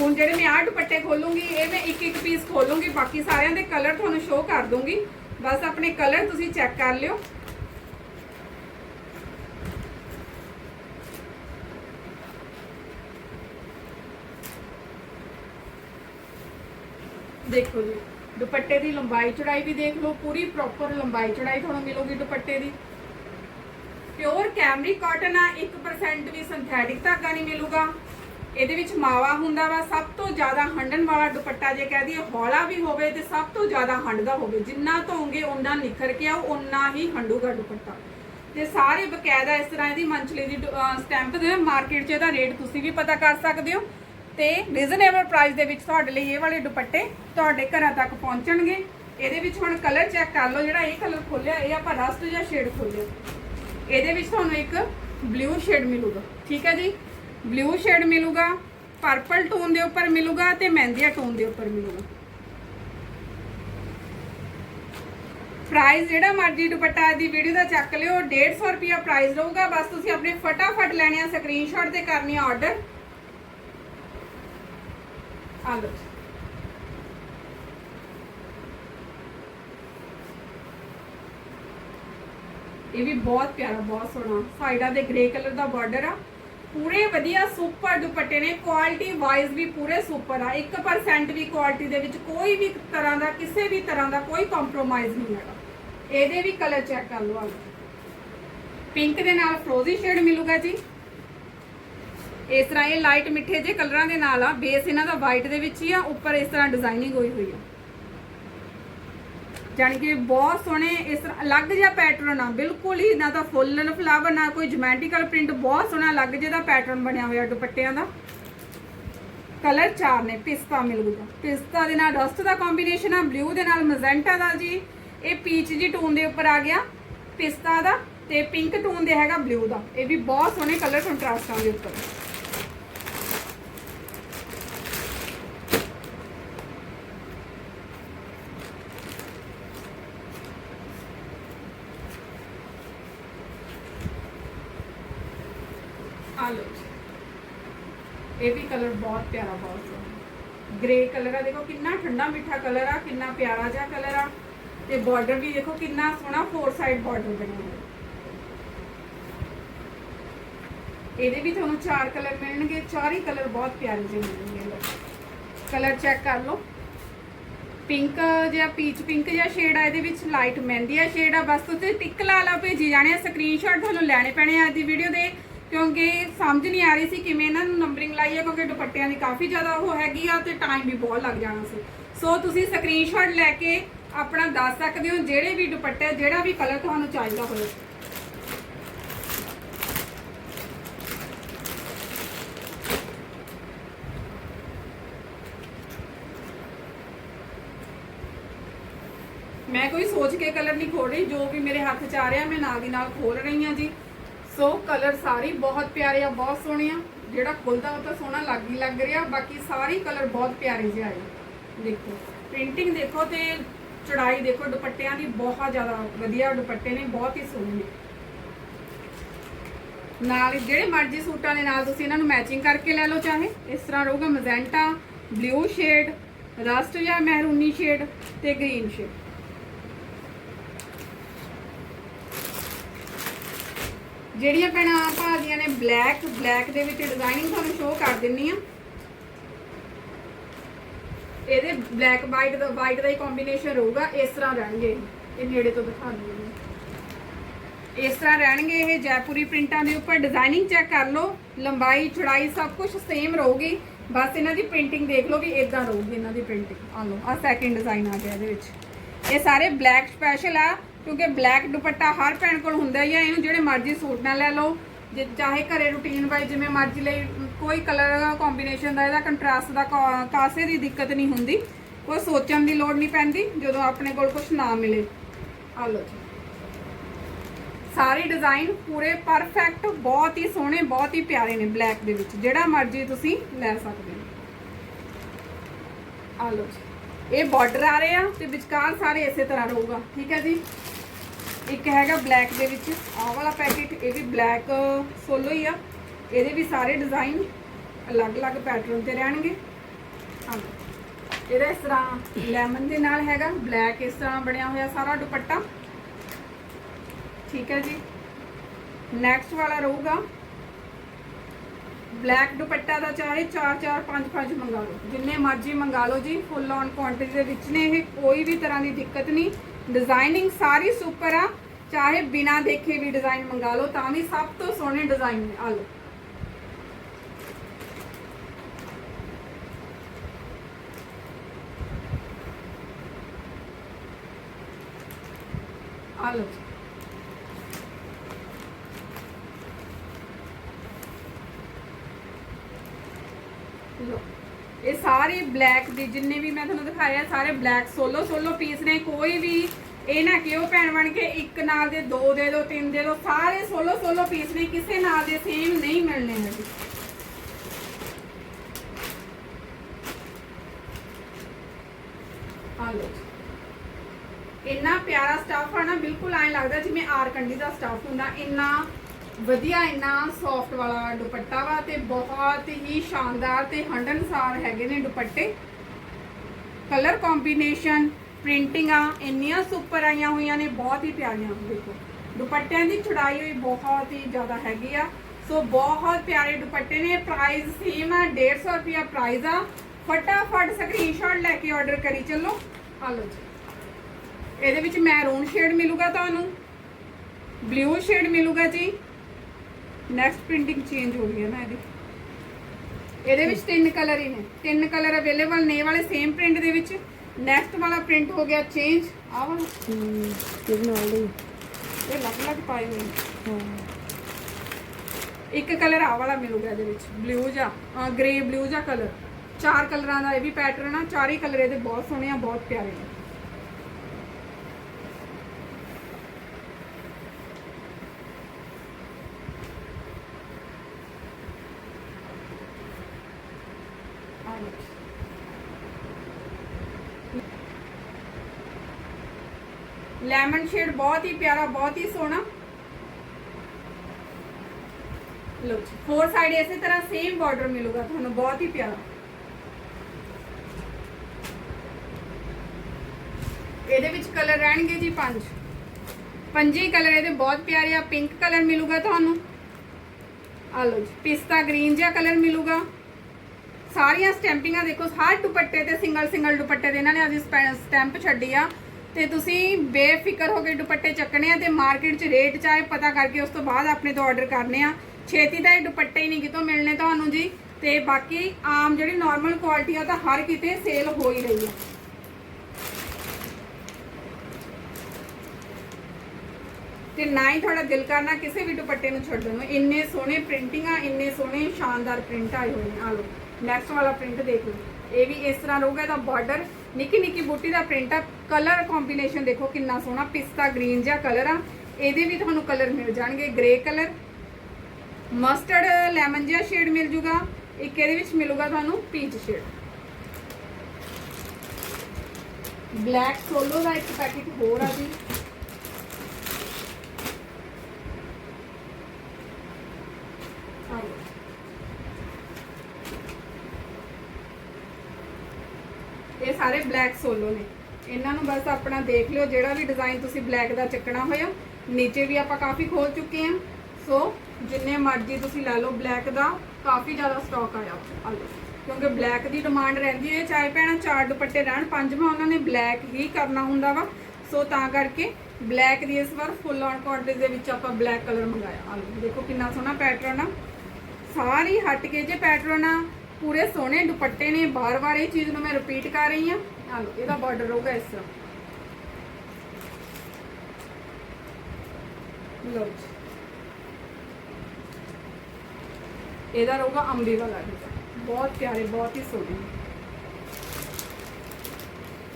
ਹੁਣ ਜਿਹੜੇ ਮੈਂ ਆਹ ਦੁਪੱਟੇ ਖੋਲੂੰਗੀ, ਇਹ ਮੈਂ ਇੱਕ ਇੱਕ ਪੀਸ ਖੋਲੂੰਗੀ, ਬਾਕੀ ਸਾਰਿਆਂ ਦੇ ਕਲਰ ਤੁਹਾਨੂੰ ਸ਼ੋਅ ਕਰ ਦੂੰਗੀ। ਬਸ ਆਪਣੇ ਕਲਰ ਤੁਸੀਂ ਚੈੱਕ ਕਰ ਲਿਓ। ਦੇਖੋ ਜੀ, ਦੁਪੱਟੇ ਦੀ ਲੰਬਾਈ ਚੜਾਈ ਵੀ ਦੇਖ ਲਓ, ਪੂਰੀ ਪ੍ਰੋਪਰ ਲੰਬਾਈ ਚੜਾਈ ਤੁਹਾਨੂੰ ਮਿਲੂਗੀ ਦੁਪੱਟੇ ਦੀ। ਪਿਓਰ ਕੈਮਰੀ ਕਾਟਨ ਆ 1% ਵੀ ਸਿੰਥੈਟਿਕ ਧਾਗਾ ਨਹੀਂ ਮਿਲੂਗਾ। ਇਹਦੇ ਵਿੱਚ ਮਾਵਾ ਹੁੰਦਾ ਵਾ, ਸਭ ਤੋਂ ਜ਼ਿਆਦਾ ਹੰਡਣ ਵਾਲਾ ਦੁਪੱਟਾ ਜੇ ਕਹਿ ਦਈਏ, ਹੌਲਾ ਵੀ ਹੋਵੇ ਤੇ ਸਭ ਤੋਂ ਜ਼ਿਆਦਾ ਹੰਡਦਾ ਹੋਵੇ। ਜਿੰਨਾ ਧੋਗੇ ਓਨਾ ਨਿਖਰ ਕੇ ਆਉ ਓਨਾ ਹੀ ਹੰਡੂਗਾ ਦੁਪੱਟਾ। ਤੇ ਸਾਰੇ ਬਕਾਇਦਾ ਇਸ ਤਰ੍ਹਾਂ ਇਹਦੀ ਮੰਚਲੀ ਦੀ ਸਟੈਂਪ ਦੇ ਮਾਰਕੀਟ 'ਚ ਇਹਦਾ ਰੇਟ ਤੁਸੀਂ ਵੀ ਪਤਾ ਕਰ ਸਕਦੇ ਹੋ। ਤੇ ਰੀਜ਼ਨੇਬਲ ਪ੍ਰਾਈਸ ਦੇ ਵਿੱਚ ਤੁਹਾਡੇ ਲਈ ਇਹ ਵਾਲੇ ਦੁਪੱਟੇ ਤੁਹਾਡੇ ਘਰਾਂ ਤੱਕ ਪਹੁੰਚਣਗੇ। ਇਹਦੇ ਵਿੱਚ ਹੁਣ ਕਲਰ ਚੈੱਕ ਕਰ ਲਓ, ਜਿਹੜਾ ਇਹ ਕਲਰ ਖੋਲਿਆ, ਇਹ ਆਪਾਂ ਰਸਟ ਜਾਂ ਸ਼ੇਡ ਖੋਲਿਆ। ਇਹਦੇ ਵਿੱਚ ਤੁਹਾਨੂੰ ਇੱਕ ਬਲੂ ਸ਼ੇਡ ਮਿਲੂਗਾ, ਠੀਕ ਹੈ ਜੀ? ਬਲੂ ਸ਼ੇਡ ਮਿਲੂਗਾ ਪਰਪਲ ਟੋਨ ਦੇ ਉੱਪਰ ਮਿਲੂਗਾ ਤੇ ਮਹਿੰਦੀਆ ਟੋਨ ਦੇ ਉੱਪਰ ਮਿਲੂਗਾ। ਪ੍ਰਾਈਸ ਜਿਹੜਾ ਮਰਜ਼ੀ ਦੁਪੱਟਾ ਦੀ ਵੀਡੀਓ ਦਾ ਚੱਕ ਲਿਓ 150 ਰੁਪਿਆ ਪ੍ਰਾਈਸ ਰਹੂਗਾ, ਬਸ ਤੁਸੀਂ ਆਪਣੇ ਫਟਾਫਟ ਲੈਣੇ ਆ ਸਕਰੀਨਸ਼ਾਟ ਤੇ ਕਰਨੀ ਆ ਆਰਡਰ ਆ ਲਓ। ਇਹ ਵੀ ਬਹੁਤ ਪਿਆਰਾ, ਬਹੁਤ ਸੋਹਣਾ। ਸਾਈਡਾਂ ਦੇ ਗ੍ਰੇ ਕਲਰ ਦਾ ਬਾਰਡਰ ਆ। ਪੂਰੇ ਵਧੀਆ ਸੁਪਰ ਦੁਪੱਟੇ ਨੇ। ਕੁਆਲਿਟੀ ਵਾਈਜ਼ ਵੀ ਪੂਰੇ ਸੁਪਰ ਆ। 1% ਵੀ ਕੁਆਲਿਟੀ ਦੇ ਵਿੱਚ ਕੋਈ ਵੀ ਤਰ੍ਹਾਂ ਦਾ, ਕਿਸੇ ਵੀ ਤਰ੍ਹਾਂ ਦਾ ਕੋਈ ਕੰਪਰੋਮਾਈਜ਼ ਨਹੀਂ ਹੈਗਾ। ਇਹਦੇ ਵੀ ਕਲਰ ਚੈੱਕ ਕਰ ਲਓ ਆ ਪਿੰਕ ਦੇ ਨਾਲ ਫਰੋਜ਼ੀ ਸ਼ੇਡ ਮਿਲੂਗਾ ਜੀ। ਇਸ ਤਰ੍ਹਾਂ ਇਹ ਲਾਈਟ ਮਿੱਠੇ ਜੇ ਕਲਰਾਂ ਦੇ ਨਾਲ ਆ। ਬੇਸ ਇਹਨਾਂ ਦਾ ਵਾਈਟ ਦੇ ਵਿੱਚ ਹੀ ਆ। ਉੱਪਰ ਇਸ ਤਰ੍ਹਾਂ ਡਿਜ਼ਾਈਨਿੰਗ ਹੋਈ ਹੋਈ ਆ। ਜਾਣੀ ਕਿ ਬਹੁਤ ਸੋਹਣੇ ਇਸ ਤਰ੍ਹਾਂ ਅਲੱਗ ਜਿਹਾ ਪੈਟਰਨ ਆ, ਬਿਲਕੁਲ ਹੀ ਨਾ ਤਾਂ ਫੁੱਲ ਫਲਾਵਰ ਨਾ ਕੋਈ ਜਮੈਟ੍ਰਿਕਲ ਪ੍ਰਿੰਟ ਬਹੁਤ ਸੋਹਣਾ ਅਲੱਗ ਜਿਹਾ ਦਾ ਪੈਟਰਨ ਬਣਿਆ ਹੋਇਆ ਦੁਪੱਟਿਆਂ ਦਾ। ਕਲਰ ਚਾਰ ਨੇ, ਪਿਸਤਾ ਮਿਲੂਗਾ ਪਿਸਤਾ ਦੇ ਨਾਲ ਡਸਟ ਦਾ ਕੰਬੀਨੇਸ਼ਨ ਆ ਬਲੂ ਦੇ ਨਾਲ ਮਜ਼ੈਂਟਾ ਦਾ ਜੀ, ਇਹ ਪੀਚ ਜੀ ਟੋਨ ਦੇ ਉੱਪਰ ਆ ਗਿਆ, ਪਿਸਤਾ ਦਾ ਤੇ ਪਿੰਕ ਟੋਨ ਦੇ ਹੈਗਾ ਬਲੂ ਦਾ। ਇਹ ਵੀ ਬਹੁਤ ਸੋਹਣੇ ਕਲਰ ਕੰਟਰਾਸਟਾਂ ਦੇ ਉੱਪਰ ਆ ਲਓ ਜੀ। ਇਹ ਵੀ ਕਲਰ ਬਹੁਤ ਪਿਆਰਾ ਬਹੁਤ ਸੋਹਣਾ ਗ੍ਰੇ ਕਲਰ ਆ, ਦੇਖੋ ਕਿੰਨਾ ਠੰਡਾ ਮਿੱਠਾ ਕਲਰ ਆ, ਕਿੰਨਾ ਪਿਆਰਾ ਜਿਹਾ ਕਲਰ ਆ। ਤੇ ਬਾਰਡਰ ਵੀ ਦੇਖੋ ਕਿੰਨਾ ਸੋਹਣਾ ਫੋਰ ਸਾਈਡ ਬਾਰਡਰ ਬਣਿਆ ਹੋਇਆ ਇਹਦੇ ਵੀ ਤੁਹਾਨੂੰ ਚਾਰ ਕਲਰ ਮਿਲਣਗੇ, ਚਾਰ ਹੀ ਕਲਰ ਬਹੁਤ ਪਿਆਰੇ ਜਿਹੇ ਮਿਲਣਗੇ ਕਲਰ ਚੈੱਕ ਕਰ ਲਓ। ਪਿੰਕ ਜਿਹਾ ਪੀਚ ਪਿੰਕ ਜਿਹਾ ਸ਼ੇਡ ਆ, ਇਹਦੇ ਵਿੱਚ ਲਾਈਟ ਮਹਿੰਦੀਆ ਸ਼ੇਡ ਆ। ਬਸ ਤੁਸੀਂ ਟਿਕ ਲਾ ਲਾ ਭੇਜੀ ਜਾਣੇ ਆ। ਸਕਰੀਨਸ਼ਾਟ ਤੁਹਾਨੂੰ ਲੈਣੇ ਪੈਣੇ ਆ ਅੱਜ ਦੀ ਵੀਡੀਓ ਦੇ। ਕਿਉਂਕਿ ਸਮਝ ਨਹੀਂ ਆ ਰਹੀ ਸੀ ਕਿਵੇਂ ਇਹਨਾਂ ਨੂੰ ਨੰਬਰਿੰਗ ਲਾਈ ਹੈ ਕਿਉਂਕਿ ਦੁਪੱਟਿਆਂ ਦੀ ਕਾਫੀ ਜ਼ਿਆਦਾ ਉਹ ਹੈਗੀ ਆ ਤੇ ਟਾਈਮ ਵੀ ਬਹੁਤ ਲੱਗ ਜਾਣਾ ਸੀ। ਸੋ ਤੁਸੀਂ ਸਕਰੀਨਸ਼ਾਟ ਲੈ ਕੇ ਆਪਣਾ ਦੱਸ ਸਕਦੇ ਹੋ ਜਿਹੜੇ ਵੀ ਦੁਪੱਟੇ, ਜਿਹੜਾ ਵੀ ਕਲਰ ਤੁਹਾਨੂੰ ਚਾਹੀਦਾ ਹੋਵੇ। ਮੈਂ ਕੋਈ ਸੋਚ ਕੇ ਕਲਰ ਨਹੀਂ ਖੋਲ ਰਹੀ, ਜੋ ਵੀ ਮੇਰੇ ਹੱਥ 'ਚ ਆ ਰਿਹਾ, ਮੈਂ ਨਾਲ ਦੀ ਨਾਲ ਖੋਲ ਰਹੀ ਹਾਂ ਜੀ। ਸੋ ਕਲਰ ਸਾਰੇ ਬਹੁਤ ਪਿਆਰੇ ਆ, ਬਹੁਤ ਸੋਹਣੇ ਆ। ਜਿਹੜਾ ਖੁੱਲਦਾ ਉਹ ਤਾਂ ਸੋਹਣਾ ਲੱਗ ਹੀ ਲੱਗ ਰਿਹਾ, ਬਾਕੀ ਸਾਰੇ ਕਲਰ ਬਹੁਤ ਪਿਆਰੇ ਜਿਹੇ ਆਏ। ਦੇਖੋ ਪ੍ਰਿੰਟਿੰਗ ਦੇਖੋ ਤੇ ਚੜਾਈ ਦੇਖੋ, ਦੁਪੱਟਿਆਂ ਦੀ ਬਹੁਤ ਜ਼ਿਆਦਾ ਵਧੀਆ ਦੁਪੱਟੇ ਨੇ, ਬਹੁਤ ਹੀ ਸੋਹਣੇ ਨੇ। ਨਾਲ ਜਿਹੜੇ ਮਰਜ਼ੀ ਸੂਟਾਂ ਦੇ ਨਾਲ ਤੁਸੀਂ ਇਹਨਾਂ ਨੂੰ ਮੈਚਿੰਗ ਕਰਕੇ ਲੈ ਲਓ, ਚਾਹੇ ਇਸ ਤਰ੍ਹਾਂ ਰਹੂਗਾ ਮਜੈਂਟਾ ਬਲੂ ਸ਼ੇਡ ਰਸਟ ਜਾਂ ਮਹਿਰੂਨੀ ਸ਼ੇਡ ਤੇ ਗ੍ਰੀਨ ਸ਼ੇਡ ਜਿਹੜੀਆਂ ਭੈਣਾਂ ਭਾਜੀਆਂ ਨੇ ਬਲੈਕ ਬਲੈਕ ਦੇ ਵਿੱਚ ਡਿਜ਼ਾਈਨਿੰਗ ਤੁਹਾਨੂੰ ਸ਼ੋਅ ਕਰ ਦਿੰਨੀ ਆ। ਇਹਦੇ ਬਲੈਕ ਵਾਈਟ ਦਾ ਵਾਈਟ ਦਾ ਹੀ ਕੰਬੀਨੇਸ਼ਨ ਰਹੂਗਾ, ਇਸ ਤਰ੍ਹਾਂ ਰਹਿਣਗੇ ਇਹ। ਨੇੜੇ ਤੋਂ ਦਿਖਾ ਦਿੰਦੇ ਇਸ ਤਰ੍ਹਾਂ ਰਹਿਣਗੇ ਇਹ ਜੈਪੁਰੀ ਪ੍ਰਿੰਟਾਂ ਦੇ ਉੱਪਰ। ਡਿਜ਼ਾਈਨਿੰਗ ਚੈੱਕ ਕਰ ਲਓ, ਲੰਬਾਈ, ਚੌੜਾਈ ਸਭ ਕੁਝ ਸੇਮ ਰਹੂਗੀ। ਬਸ ਇਹਨਾਂ ਦੀ ਪ੍ਰਿੰਟਿੰਗ ਦੇਖ ਲਓ ਵੀ ਇਦਾਂ ਰਹੂਗੀ ਇਹਨਾਂ ਦੀ ਪ੍ਰਿੰਟਿੰਗ ਆ ਲਓ ਆ ਸੈਕਿੰਡ ਡਿਜ਼ਾਈਨ ਆ ਗਿਆ ਇਹਦੇ ਵਿੱਚ। ਇਹ ਸਾਰੇ ਬਲੈਕ ਸਪੈਸ਼ਲ ਆ। ਕਿਉਂਕਿ ਬਲੈਕ ਦੁਪੱਟਾ ਹਰ ਭੈਣ ਕੋਲ ਹੁੰਦਾ ਹੀ ਆ, ਇਹਨੂੰ ਜਿਹੜੇ ਮਰਜ਼ੀ ਸੂਟ ਨਾਲ ਲੈ ਲਓ। ਜੇ ਚਾਹੇ ਘਰੇ ਰੁਟੀਨ ਵਾਈ ਜਿਵੇਂ ਮਰਜ਼ੀ ਲਈ, ਕੋਈ ਕਲਰ ਕੰਬੀਨੇਸ਼ਨ ਦਾ, ਇਹਦਾ ਕੰਟਰਾਸਟ ਦਾ ਕਾ- ਕਾਸੇ ਦੀ ਦਿੱਕਤ ਨਹੀਂ ਹੁੰਦੀ। ਕੋਈ ਸੋਚਣ ਦੀ ਲੋੜ ਨਹੀਂ ਪੈਂਦੀ, ਜਦੋਂ ਆਪਣੇ ਕੋਲ ਕੁਝ ਨਾ ਮਿਲੇ। ਆ ਲਓ ਜੀ। ਸਾਰੇ ਡਿਜ਼ਾਈਨ ਪੂਰੇ ਪਰਫੈਕਟ ਬਹੁਤ ਹੀ ਸੋਹਣੇ, ਬਹੁਤ ਹੀ ਪਿਆਰੇ ਨੇ ਬਲੈਕ ਦੇ ਵਿੱਚ। ਜਿਹੜਾ ਮਰਜ਼ੀ ਤੁਸੀਂ ਲੈ ਸਕਦੇ ਹੋ। ਆ ਲਓ ਜੀ। ਇਹ ਬਾਰਡਰ ਆ ਰਹੇ ਆ ਤੇ ਵਿਚਕਾਰ ਸਾਰੇ ਇਸੇ ਤਰ੍ਹਾਂ ਰਹੂਗਾ। ਠੀਕ ਹੈ ਜੀ? ਇੱਕ ਹੈਗਾ ਬਲੈਕ ਦੇ ਵਿੱਚ। ਆਹ ਵਾਲਾ ਪੈਕੇਟ ਇਹ ਵੀ ਬਲੈਕ ਸੋਲੋ ਹੀ ਆ। ਇਹਦੇ ਵੀ ਸਾਰੇ ਡਿਜ਼ਾਈਨ ਅਲੱਗ-ਅਲੱਗ ਪੈਟਰਨ ਤੇ ਰਹਿਣਗੇ। ਆਹ ਇਹਦਾ ਇਸ ਤਰ੍ਹਾਂ ਲੈਮਨ ਦੇ ਨਾਲ ਹੈਗਾ। ਬਲੈਕ ਇਸ ਤਰ੍ਹਾਂ ਬਣਿਆ ਹੋਇਆ ਸਾਰਾ ਦੁਪੱਟਾ। ਠੀਕ ਹੈ ਜੀ। ਨੈਕਸਟ ਵਾਲਾ ਰਹੂਗਾ। ਬਲੈਕ ਦੁਪੱਟਾ ਦਾ ਚਾਹੇ 4 4 5 5 ਮੰਗਾ ਲਓ। ਜਿੰਨੇ ਮਰਜ਼ੀ ਮੰਗਾ ਲਓ ਜੀ। ਫੁੱਲ ਔਨ ਕੁਆਂਟੀਟੀ ਦੇ ਵਿੱਚ ਨੇ ਇਹ। ਕੋਈ ਵੀ ਤਰ੍ਹਾਂ ਦੀ ਦਿੱਕਤ ਨਹੀਂ। ਡਿਜ਼ਾਈਨਿੰਗ ਸਾਰੀ ਸੁਪਰ ਆ। ਚਾਹੇ ਬਿਨਾ ਦੇਖੇ ਵੀ ਡਿਜ਼ਾਈਨ ਮੰਗਾ ਲਓ, ਤਾਂ ਵੀ ਸਭ ਤੋਂ ਸੋਹਣੇ ਡਿਜ਼ਾਈਨ ਨੇ ਆ ਲਓ। ਆ ਲਓ ਜੀ। ਲਓ। ਇਹ ਸਾਰੇ ਬਲੈਕ ਦੇ ਜਿੰਨੇ ਵੀ ਮੈਂ ਤੁਹਾਨੂੰ ਦਿਖਾਇਆ ਸਾਰੇ ਬਲੈਕ ਸੋਲੋ ਸੋਲੋ ਪੀਸ ਨੇ, ਕੋਈ ਵੀ ਇਹ ਨਾ ਕਿਉਂ ਭੈਣ ਬਣ ਕੇ ਇੱਕ ਨਾਲ ਦੇ ਦੋ ਦੇ ਦੋ, ਤਿੰਨ ਦੇ ਦੋ, ਸਾਰੇ ਸੋਲੋ ਸੋਲੋ ਪੀਸ ਨੇ, ਕਿਸੇ ਨਾਲ ਦੇ ਸੇਮ ਨਹੀਂ ਮਿਲਣੇ ਹੈਗੇ ਆ ਲਓ ਜੀ। ਇੰਨਾ ਪਿਆਰਾ ਸਟਾਫ ਆ ਨਾ, ਬਿਲਕੁਲ ਐਂ ਲੱਗਦਾ ਜਿਵੇਂ ਆਰਕੰਡੀ ਦਾ ਸਟਾਫ ਹੁੰਦਾ, ਇੰਨਾ ਵਧੀਆ ਇੰਨਾ ਸੌਫਟ ਵਾਲਾ ਦੁਪੱਟਾ ਵਾ ਤੇ ਬਹੁਤ ਹੀ ਸ਼ਾਨਦਾਰ ਤੇ ਹੰਡਨਸਾਰ ਹੈਗੇ ਨੇ ਦੁਪੱਟੇ। ਕਲਰ ਕੰਬੀਨੇਸ਼ਨ ਪ੍ਰਿੰਟਿੰਗਾਂ ਇੰਨੀਆਂ ਸੁਪਰ ਆਈਆਂ ਹੋਈਆਂ ਨੇ, ਬਹੁਤ ਹੀ ਪਿਆਰੀਆਂ, ਦੇਖੋ। ਦੁਪੱਟਿਆਂ ਦੀ ਚੜਾਈ ਹੋਈ ਬਹੁਤ ਹੀ ਜ਼ਿਆਦਾ ਹੈਗੀ ਆ। ਸੋ ਬਹੁਤ ਪਿਆਰੇ ਦੁਪੱਟੇ ਨੇ ਪ੍ਰਾਈਸ ਸੇਮ ਆ 150 ਰੁਪਿਆ ਪ੍ਰਾਈਸ ਆ। ਫਟਾਫਟ ਸਕਰੀਨਸ਼ਾਟ ਲੈ ਕੇ ਆਰਡਰ ਕਰੀ, ਚੱਲੋ। ਆ ਲਓ ਜੀ। ਇਹਦੇ ਵਿੱਚ ਮੈਰੂਨ ਸ਼ੇਡ ਮਿਲੂਗਾ ਤੁਹਾਨੂੰ। ਬਲੂ ਸ਼ੇਡ ਮਿਲੂਗਾ ਜੀ। ਨੈਕਸਟ ਪ੍ਰਿੰਟਿੰਗ ਚੇਂਜ ਹੋ ਗਈ ਹੈ ਨਾ ਇਹਦੀ। ਇਹਦੇ ਵਿੱਚ ਤਿੰਨ ਕਲਰ ਹੀ ਨੇ। ਤਿੰਨ ਕਲਰ ਅਵੇਲੇਬਲ ਨੇ ਇਹ ਵਾਲੇ ਸੇਮ ਪ੍ਰਿੰਟ ਦੇ ਵਿੱਚ। ਨੈਕਸਟ ਵਾਲਾ ਪ੍ਰਿੰਟ ਹੋ ਗਿਆ ਚੇਂਜ ਆਹ ਵਾਲਾ। ਹਮ ਕਿਹਨ ਵਾਲੀ ਇਹ ਅਲੱਗ ਅਲੱਗ ਪਾਏ ਹੋਏ ਹਾਂ। ਇੱਕ ਕਲਰ ਆ ਵਾਲਾ ਮਿਲੂਗਾ ਇਹਦੇ ਵਿੱਚ। ਬਲੂ ਜਾਂ ਗ੍ਰੇ ਬਲੂ ਜਾਂ ਕਲਰ ਚਾਰ ਕਲਰਾਂ ਦਾ ਇਹ ਵੀ ਪੈਟਰਨ ਆ। ਚਾਰੇ ਕਲਰ ਇਹਦੇ ਬਹੁਤ ਸੋਹਣੇ ਆ, ਬਹੁਤ ਪਿਆਰੇ ਨੇ ਆ ਲਓ। ਲੈਮਨ ਸ਼ੇਡ ਬਹੁਤ ਹੀ ਪਿਆਰਾ, ਬਹੁਤ ਹੀ ਸੋਹਣਾ। ਲੋ ਜੀ ਫੋਰ ਸਾਈਡ ਇਸੇ ਤਰ੍ਹਾਂ ਸੇਮ ਬਾਰਡਰ ਮਿਲੂਗਾ ਤੁਹਾਨੂੰ, ਬਹੁਤ ਹੀ ਪਿਆਰਾ। ਇਹਦੇ ਵਿੱਚ ਕਲਰ ਰਹਿਣਗੇ ਜੀ ਪੰਜ। ਪੰਜੇ ਕਲਰ ਇਹਦੇ ਬਹੁਤ ਪਿਆਰੇ ਆ ਪਿੰਕ ਕਲਰ ਮਿਲੂਗਾ ਤੁਹਾਨੂੰ। ਆ ਲਓ ਜੀ, ਪਿਸਤਾ ਗ੍ਰੀਨ ਜਿਹਾ ਕਲਰ ਮਿਲੂਗਾ। ਸਾਰੀਆਂ ਸਟੈਂਪਿੰਗਾਂ ਦੇਖੋ, ਹਰ ਦੁਪੱਟੇ ਤੇ ਸਿੰਗਲ ਸਿੰਗਲ ਦੁਪੱਟੇ ਦੇ ਇਹਨਾਂ ਨੇ ਅੱਜ ਸਟੈਂਪ ਛੱਡੀ ਆ। ਤੇ ਤੁਸੀਂ ਬੇਫਿਕਰ ਹੋ ਕੇ ਦੁਪੱਟੇ ਚੱਕਣੇ ਆ ਤੇ ਮਾਰਕੀਟ 'ਚ ਰੇਟ ਚਾਹੇ ਪਤਾ ਕਰਕੇ ਉਸ ਤੋਂ ਬਾਅਦ ਆਪਣੇ ਤੋਂ ਆਰਡਰ ਕਰਨੇ ਆ। ਛੇਤੀ ਦਾ ਇਹ ਦੁਪੱਟੇ ਹੀ ਨਹੀਂ ਕਿਤੋਂ ਮਿਲਣੇ ਤੁਹਾਨੂੰ ਜੀ। ਤੇ ਬਾਕੀ ਆਮ ਜਿਹੜੀ ਨਾਰਮਲ ਕੁਆਲਿਟੀ ਆ ਤਾਂ ਹਰ ਕਿਤੇ ਸੇਲ ਹੋ ਹੀ ਰਹੀ ਆ। ਤੇ ਨਾ ਹੀ ਤੁਹਾਡਾ ਦਿਲ ਕਰਨਾ ਕਿਸੇ ਵੀ ਦੁਪੱਟੇ ਨੂੰ ਛੱਡ ਨੂੰ। ਇੰਨੇ ਸੋਹਣੇ ਪ੍ਰਿੰਟਿੰਗ ਆ ਇੰਨੇ ਸੋਹਣੇ ਸ਼ਾਨਦਾਰ ਪ੍ਰਿੰਟ ਆਏ ਹੋਏ ਨੇ। ਆ ਲਓ ਨੈਕਸਟ ਵਾਲਾ ਪ੍ਰਿੰਟ ਦੇਖ ਲਓ। ਇਹ ਵੀ ਇਸ ਤਰ੍ਹਾਂ ਰਹੂਗਾ, ਇਹਦਾ ਬਾਰਡਰ ਨਿੱਕੀ ਨਿੱਕੀ ਬੂਟੀ ਦਾ ਪ੍ਰਿੰਟ ਆ ਕਲਰ ਕੰਬੀਨੇਸ਼ਨ ਦੇਖੋ ਕਿੰਨਾ ਸੋਹਣਾ, ਪਿਸਤਾ ਗ੍ਰੀਨ ਜਿਹਾ ਕਲਰ ਆ। ਇਹਦੇ ਵੀ ਤੁਹਾਨੂੰ ਕਲਰ ਮਿਲ ਜਾਣਗੇ ਗ੍ਰੇ ਕਲਰ ਮਸਟਰਡ ਲੈਮਨ ਜਿਹਾ ਸ਼ੇਡ ਮਿਲ ਜੂਗਾ। ਇੱਕ ਇਹਦੇ ਵਿੱਚ ਮਿਲੂਗਾ ਤੁਹਾਨੂੰ ਪੀਚ ਸ਼ੇਡ ਬਲੈਕ ਸੋਲੋ ਦਾ ਇੱਕ ਪੈਕੇਟ ਹੋਰ ਆ ਜੀ ਆ ਲਓ। ਇਹ ਸਾਰੇ ਬਲੈਕ ਸੋਲੋ ਨੇ। ਇਹਨਾਂ ਨੂੰ ਬਸ ਆਪਣਾ ਦੇਖ ਲਿਓ, ਜਿਹੜਾ ਵੀ ਡਿਜ਼ਾਈਨ ਤੁਸੀਂ ਬਲੈਕ ਦਾ ਚੱਕਣਾ ਹੋਇਆ, ਨੀਚੇ ਵੀ ਆਪਾਂ ਕਾਫੀ ਖੋਲ ਚੁੱਕੇ ਹਾਂ। ਸੋ ਜਿੰਨੇ ਮਰਜ਼ੀ ਤੁਸੀਂ ਲੈ ਲਓ ਬਲੈਕ ਦਾ, ਕਾਫੀ ਜ਼ਿਆਦਾ ਸਟਾਕ ਆਇਆ ਆ ਕਿਉਂਕਿ ਬਲੈਕ ਦੀ ਡਿਮਾਂਡ ਰਹਿੰਦੀ ਹੈ ਚਾਹੇ ਭੈਣਾਂ ਚਾਰ ਦੁਪੱਟੇ ਰਹਿਣ, ਪੰਜਵਾਂ ਉਹਨਾਂ ਨੇ ਬਲੈਕ ਹੀ ਕਰਨਾ ਹੁੰਦਾ ਵਾ। ਸੋ ਤਾਂ ਕਰਕੇ ਬਲੈਕ ਦੀ ਇਸ ਵਾਰ ਫੁੱਲ ਔਨ ਕੁਆਂਟੀਟੀ ਦੇ ਵਿੱਚ ਆਪਾਂ ਬਲੈਕ ਕਲਰ ਮੰਗਾਇਆ। ਆ ਦੇਖੋ ਕਿੰਨਾ ਸੋਹਣਾ ਪੈਟਰਨ ਆ। ਸਾਰੀ ਹਟ ਕੇ ਜੇ ਪੈਟਰਨ ਆ ਪੂਰੇ ਸੋਹਣੇ ਦੁਪੱਟੇ ਨੇ ਬਾਰ-ਬਾਰ ਇਹ ਚੀਜ਼ ਨੂੰ ਮੈਂ ਰਿਪੀਟ ਕਰ ਰਹੀ ਹਾਂ। ਆ ਲਓ, ਇਹਦਾ ਬਾਰਡਰ ਹੋਊਗਾ ਇਸ ਤਰ੍ਹਾਂ। ਲਓ ਇਹਦਾ ਰਹੂਗਾ ਅੰਬੀ ਵਾਲਾ ਬਹੁਤ ਪਿਆਰੇ, ਬਹੁਤ ਹੀ ਸੋਹਣੇ।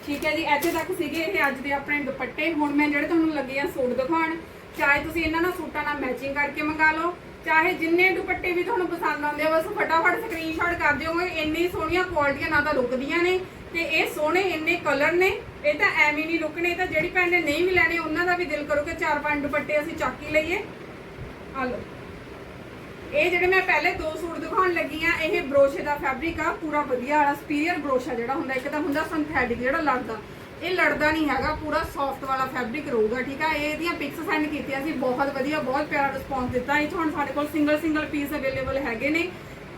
ਠੀਕ ਹੈ ਜੀ, ਇੱਥੇ ਤੱਕ ਸੀਗੇ ਇਹ ਅੱਜ ਦੇ ਆਪਣੇ ਦੁਪੱਟੇ। ਹੁਣ ਮੈਂ ਜਿਹੜੇ ਤੁਹਾਨੂੰ ਲੱਗੇ ਆ ਸੂਟ ਦਿਖਾਉਣ, ਚਾਹੇ ਤੁਸੀਂ ਇਹਨਾਂ ਨਾਲ ਸੂਟਾਂ ਨਾਲ ਮੈਚਿੰਗ ਕਰਕੇ ਮੰਗਾ ਲਓ। ਚਾਹੇ ਜਿੰਨੇ ਦੁਪੱਟੇ ਵੀ ਤੁਹਾਨੂੰ ਪਸੰਦ ਆਉਂਦੇ ਆ, ਬਸ ਫਟਾਫਟ ਸਕਰੀਨਸ਼ਾਟ ਕਰ ਦਿਓਗੇ ਇੰਨੀ ਸੋਹਣੀਆਂ ਕੁਆਲਿਟੀਆਂ ਨਾਲ ਤਾਂ ਲੁਕਦੀਆਂ ਨੇ ਤੇ ਇਹ ਸੋਹਣੇ, ਇੰਨੇ ਕਲਰ ਨੇ, ਇਹ ਤਾਂ ਐਵੇਂ ਨਹੀਂ ਲੁਕਣੇ ਤਾਂ ਜਿਹੜੀ ਭੈਣ ਨੇ ਨਹੀਂ ਵੀ ਲੈਣੇ, ਉਹਨਾਂ ਦਾ ਵੀ ਦਿਲ ਕਰੋ ਕਿ ਚਾਰ ਪੰਜ ਦੁਪੱਟੇ ਅਸੀਂ ਚੱਕ ਹੀ ਲਈਏ। ਆ ਲਓ। ਇਹ ਜਿਹੜੇ ਮੈਂ ਪਹਿਲੇ ਦੋ ਸੂਟ ਦਿਖਾਉਣ ਲੱਗੀ ਆ, ਇਹ ਬਰੋਸ਼ੇ ਦਾ ਫੈਬਰਿਕ ਆ, ਪੂਰਾ ਵਧੀਆ ਵਾਲਾ ਸਪੀਰੀਅਰ ਬਰੋਸ਼ਾ ਜਿਹੜਾ ਹੁੰਦਾ, ਇੱਕ ਤਾਂ ਹੁੰਦਾ ਸਿੰਥੈਟਿਕ ਜਿਹੜਾ ਲੜਦਾ ਇਹ ਲੜਦਾ ਨਹੀਂ ਹੈਗਾ, ਪੂਰਾ ਸੌਫਟ ਵਾਲਾ ਫੈਬਰਿਕ ਰਹੂਗਾ, ਠੀਕ ਆ? ਇਹ ਇਹਦੀਆਂ ਪਿਕਸ ਸੈਂਡ ਕੀਤੀਆਂ ਸੀ, ਬਹੁਤ ਵਧੀਆ, ਬਹੁਤ ਪਿਆਰਾ ਰਿਸਪੌਂਸ ਦਿੱਤਾ। ਇਹ ਹੁਣ ਸਾਡੇ ਕੋਲ ਸਿੰਗਲ ਸਿੰਗਲ ਪੀਸ ਅਵੇਲੇਬਲ ਹੈਗੇ ਨੇ।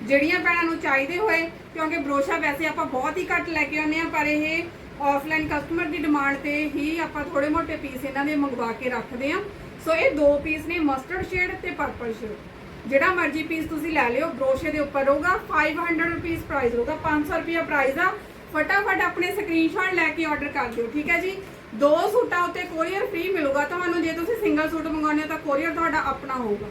ਜਿਹੜੀਆਂ ਭੈਣਾਂ ਨੂੰ ਚਾਹੀਦੇ ਹੋਏ, ਕਿਉਂਕਿ ਬਰੋਸ਼ਾ ਵੈਸੇ ਆਪਾਂ ਬਹੁਤ ਹੀ ਘੱਟ ਲੈ ਕੇ ਆਉਂਦੇ ਆ ਪਰ ਇਹ ਆਫਲਾਈਨ ਕਸਟਮਰ ਦੀ ਡਿਮਾਂਡ ਤੇ ਹੀ ਆਪਾਂ ਥੋੜੇ ਮੋਟੇ ਪੀਸ ਇਹਨਾਂ ਦੇ ਮੰਗਵਾ ਕੇ ਰੱਖਦੇ ਆ ਸੋ ਇਹ ਦੋ ਪੀਸ ਨੇ ਮਸਟਰਡ ਸ਼ੇਡ ਤੇ ਪਰਪਲ ਸ਼ੇਡ ਜਿਹੜਾ ਮਰਜ਼ੀ ਪੀਸ ਤੁਸੀਂ ਲੈ ਲਿਓ ਬਰੋਸ਼ੇ ਦੇ ਉੱਪਰ ਹੋਊਗਾ 500 ਰੁਪੀਸ ਪ੍ਰਾਈਸ ਹੋਊਗਾ 500 ਰੁਪਿਆ ਪ੍ਰਾਈਸ ਆ। ਫਟਾਫਟ ਆਪਣੇ ਸਕਰੀਨਸ਼ਾਟ ਲੈ ਕੇ ਆਰਡਰ ਕਰ ਦਿਓ, ਠੀਕ ਹੈ ਜੀ? ਦੋ ਸੂਟਾਂ ਉੱਤੇ ਕੋਰੀਅਰ ਫ੍ਰੀ ਮਿਲੂਗਾ ਤੁਹਾਨੂੰ, ਜੇ ਤੁਸੀਂ ਸਿੰਗਲ ਸੂਟ ਮੰਗਾਉਂਦੇ ਹੋ ਤਾਂ ਕੋਰੀਅਰ ਤੁਹਾਡਾ ਆਪਣਾ ਹੋਊਗਾ।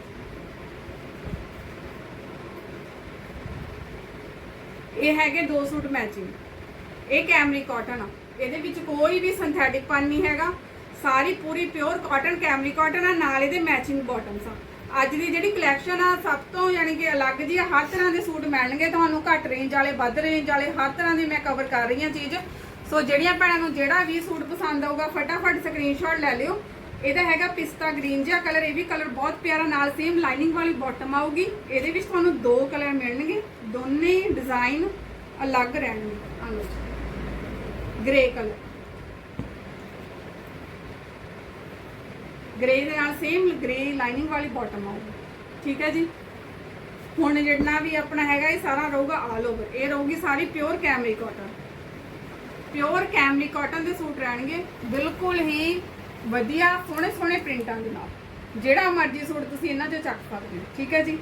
ਇਹ ਹੈਗੇ ਦੋ ਸੂਟ ਮੈਚਿੰਗ ਇਹ ਕੈਮਰੀ ਕਾਟਨ ਆ। ਇਹਦੇ ਵਿੱਚ ਕੋਈ ਵੀ ਸਿੰਥੈਟਿਕ ਪਨ ਨਹੀਂ ਹੈਗਾ। ਸਾਰੀ ਪੂਰੀ ਪਿਓਰ ਕਾਟਨ ਕੈਮਰੀ ਕਾਟਨ ਆ, ਨਾਲ ਇਹਦੇ ਮੈਚਿੰਗ ਬਾਟਮਸ ਆ। ਅੱਜ ਦੀ ਜਿਹੜੀ ਕਲੈਕਸ਼ਨ ਆ, ਸਭ ਤੋਂ ਯਾਨੀ ਕਿ ਅਲੱਗ ਜੀ ਆ, ਹਰ ਤਰ੍ਹਾਂ ਦੇ ਸੂਟ ਮਿਲਣਗੇ ਤੁਹਾਨੂੰ, ਘੱਟ ਰੇਂਜ ਵਾਲੇ, ਵੱਧ ਰੇਂਜ ਵਾਲੇ, ਹਰ ਤਰ੍ਹਾਂ ਦੀ ਮੈਂ ਕਵਰ ਕਰ ਰਹੀ ਹਾਂ ਚੀਜ਼। ਸੋ ਜਿਹੜੀਆਂ ਭੈਣਾਂ ਨੂੰ ਜਿਹੜਾ ਵੀ ਸੂਟ ਪਸੰਦ ਆਊਗਾ, ਫਟਾਫਟ ਸਕਰੀਨਸ਼ਾਟ ਲੈ ਲਿਓ। ਇਹਦਾ ਹੈਗਾ ਪਿਸਤਾ ਗ੍ਰੀਨ ਜਿਹਾ ਕਲਰ ਇਹ ਵੀ ਕਲਰ ਬਹੁਤ ਪਿਆਰਾ ਨਾਲ ਸੇਮ ਲਾਈਨਿੰਗ ਵਾਲੀ ਬਾਟਮ ਆਊਗੀ। ਇਹਦੇ ਵਿੱਚ ਤੁਹਾਨੂੰ ਦੋ ਕਲਰ ਮਿਲਣਗੇ, ਦੋਨੇ ਡਿਜ਼ਾਈਨ ਅਲੱਗ ਰਹਿਣਗੇ। ਆ ਗ੍ਰੇ ਕਲਰ ਗ੍ਰੇ ਦੇ ਨਾਲ ਸੇਮ ਗ੍ਰੇ ਲਾਈਨਿੰਗ ਵਾਲੀ ਬਾਟਮ ਆਊਗੀ ਠੀਕ ਹੈ ਜੀ? ਹੁਣ ਜਿਹੜਾ ਵੀ ਆਪਣਾ ਹੈਗਾ, ਇਹ ਸਾਰਾ ਰਹੂਗਾ ਆਲ ਓਵਰ ਇਹ ਰਹੂਗੀ ਸਾਰੀ pure cambric cotton pure cambric cotton ਦੇ ਸੂਟ ਰਹਿਣਗੇ। ਬਿਲਕੁਲ ਹੀ ਵਧੀਆ ਸੋਹਣੇ ਸੋਹਣੇ ਪ੍ਰਿੰਟਾਂ ਦੇ ਨਾਲ। ਜਿਹੜਾ ਮਰਜ਼ੀ ਸੂਟ ਤੁਸੀਂ ਇਹਨਾਂ 'ਚੋਂ ਚੱਕ ਸਕਦੇ ਹੋ। ਠੀਕ ਹੈ ਜੀ?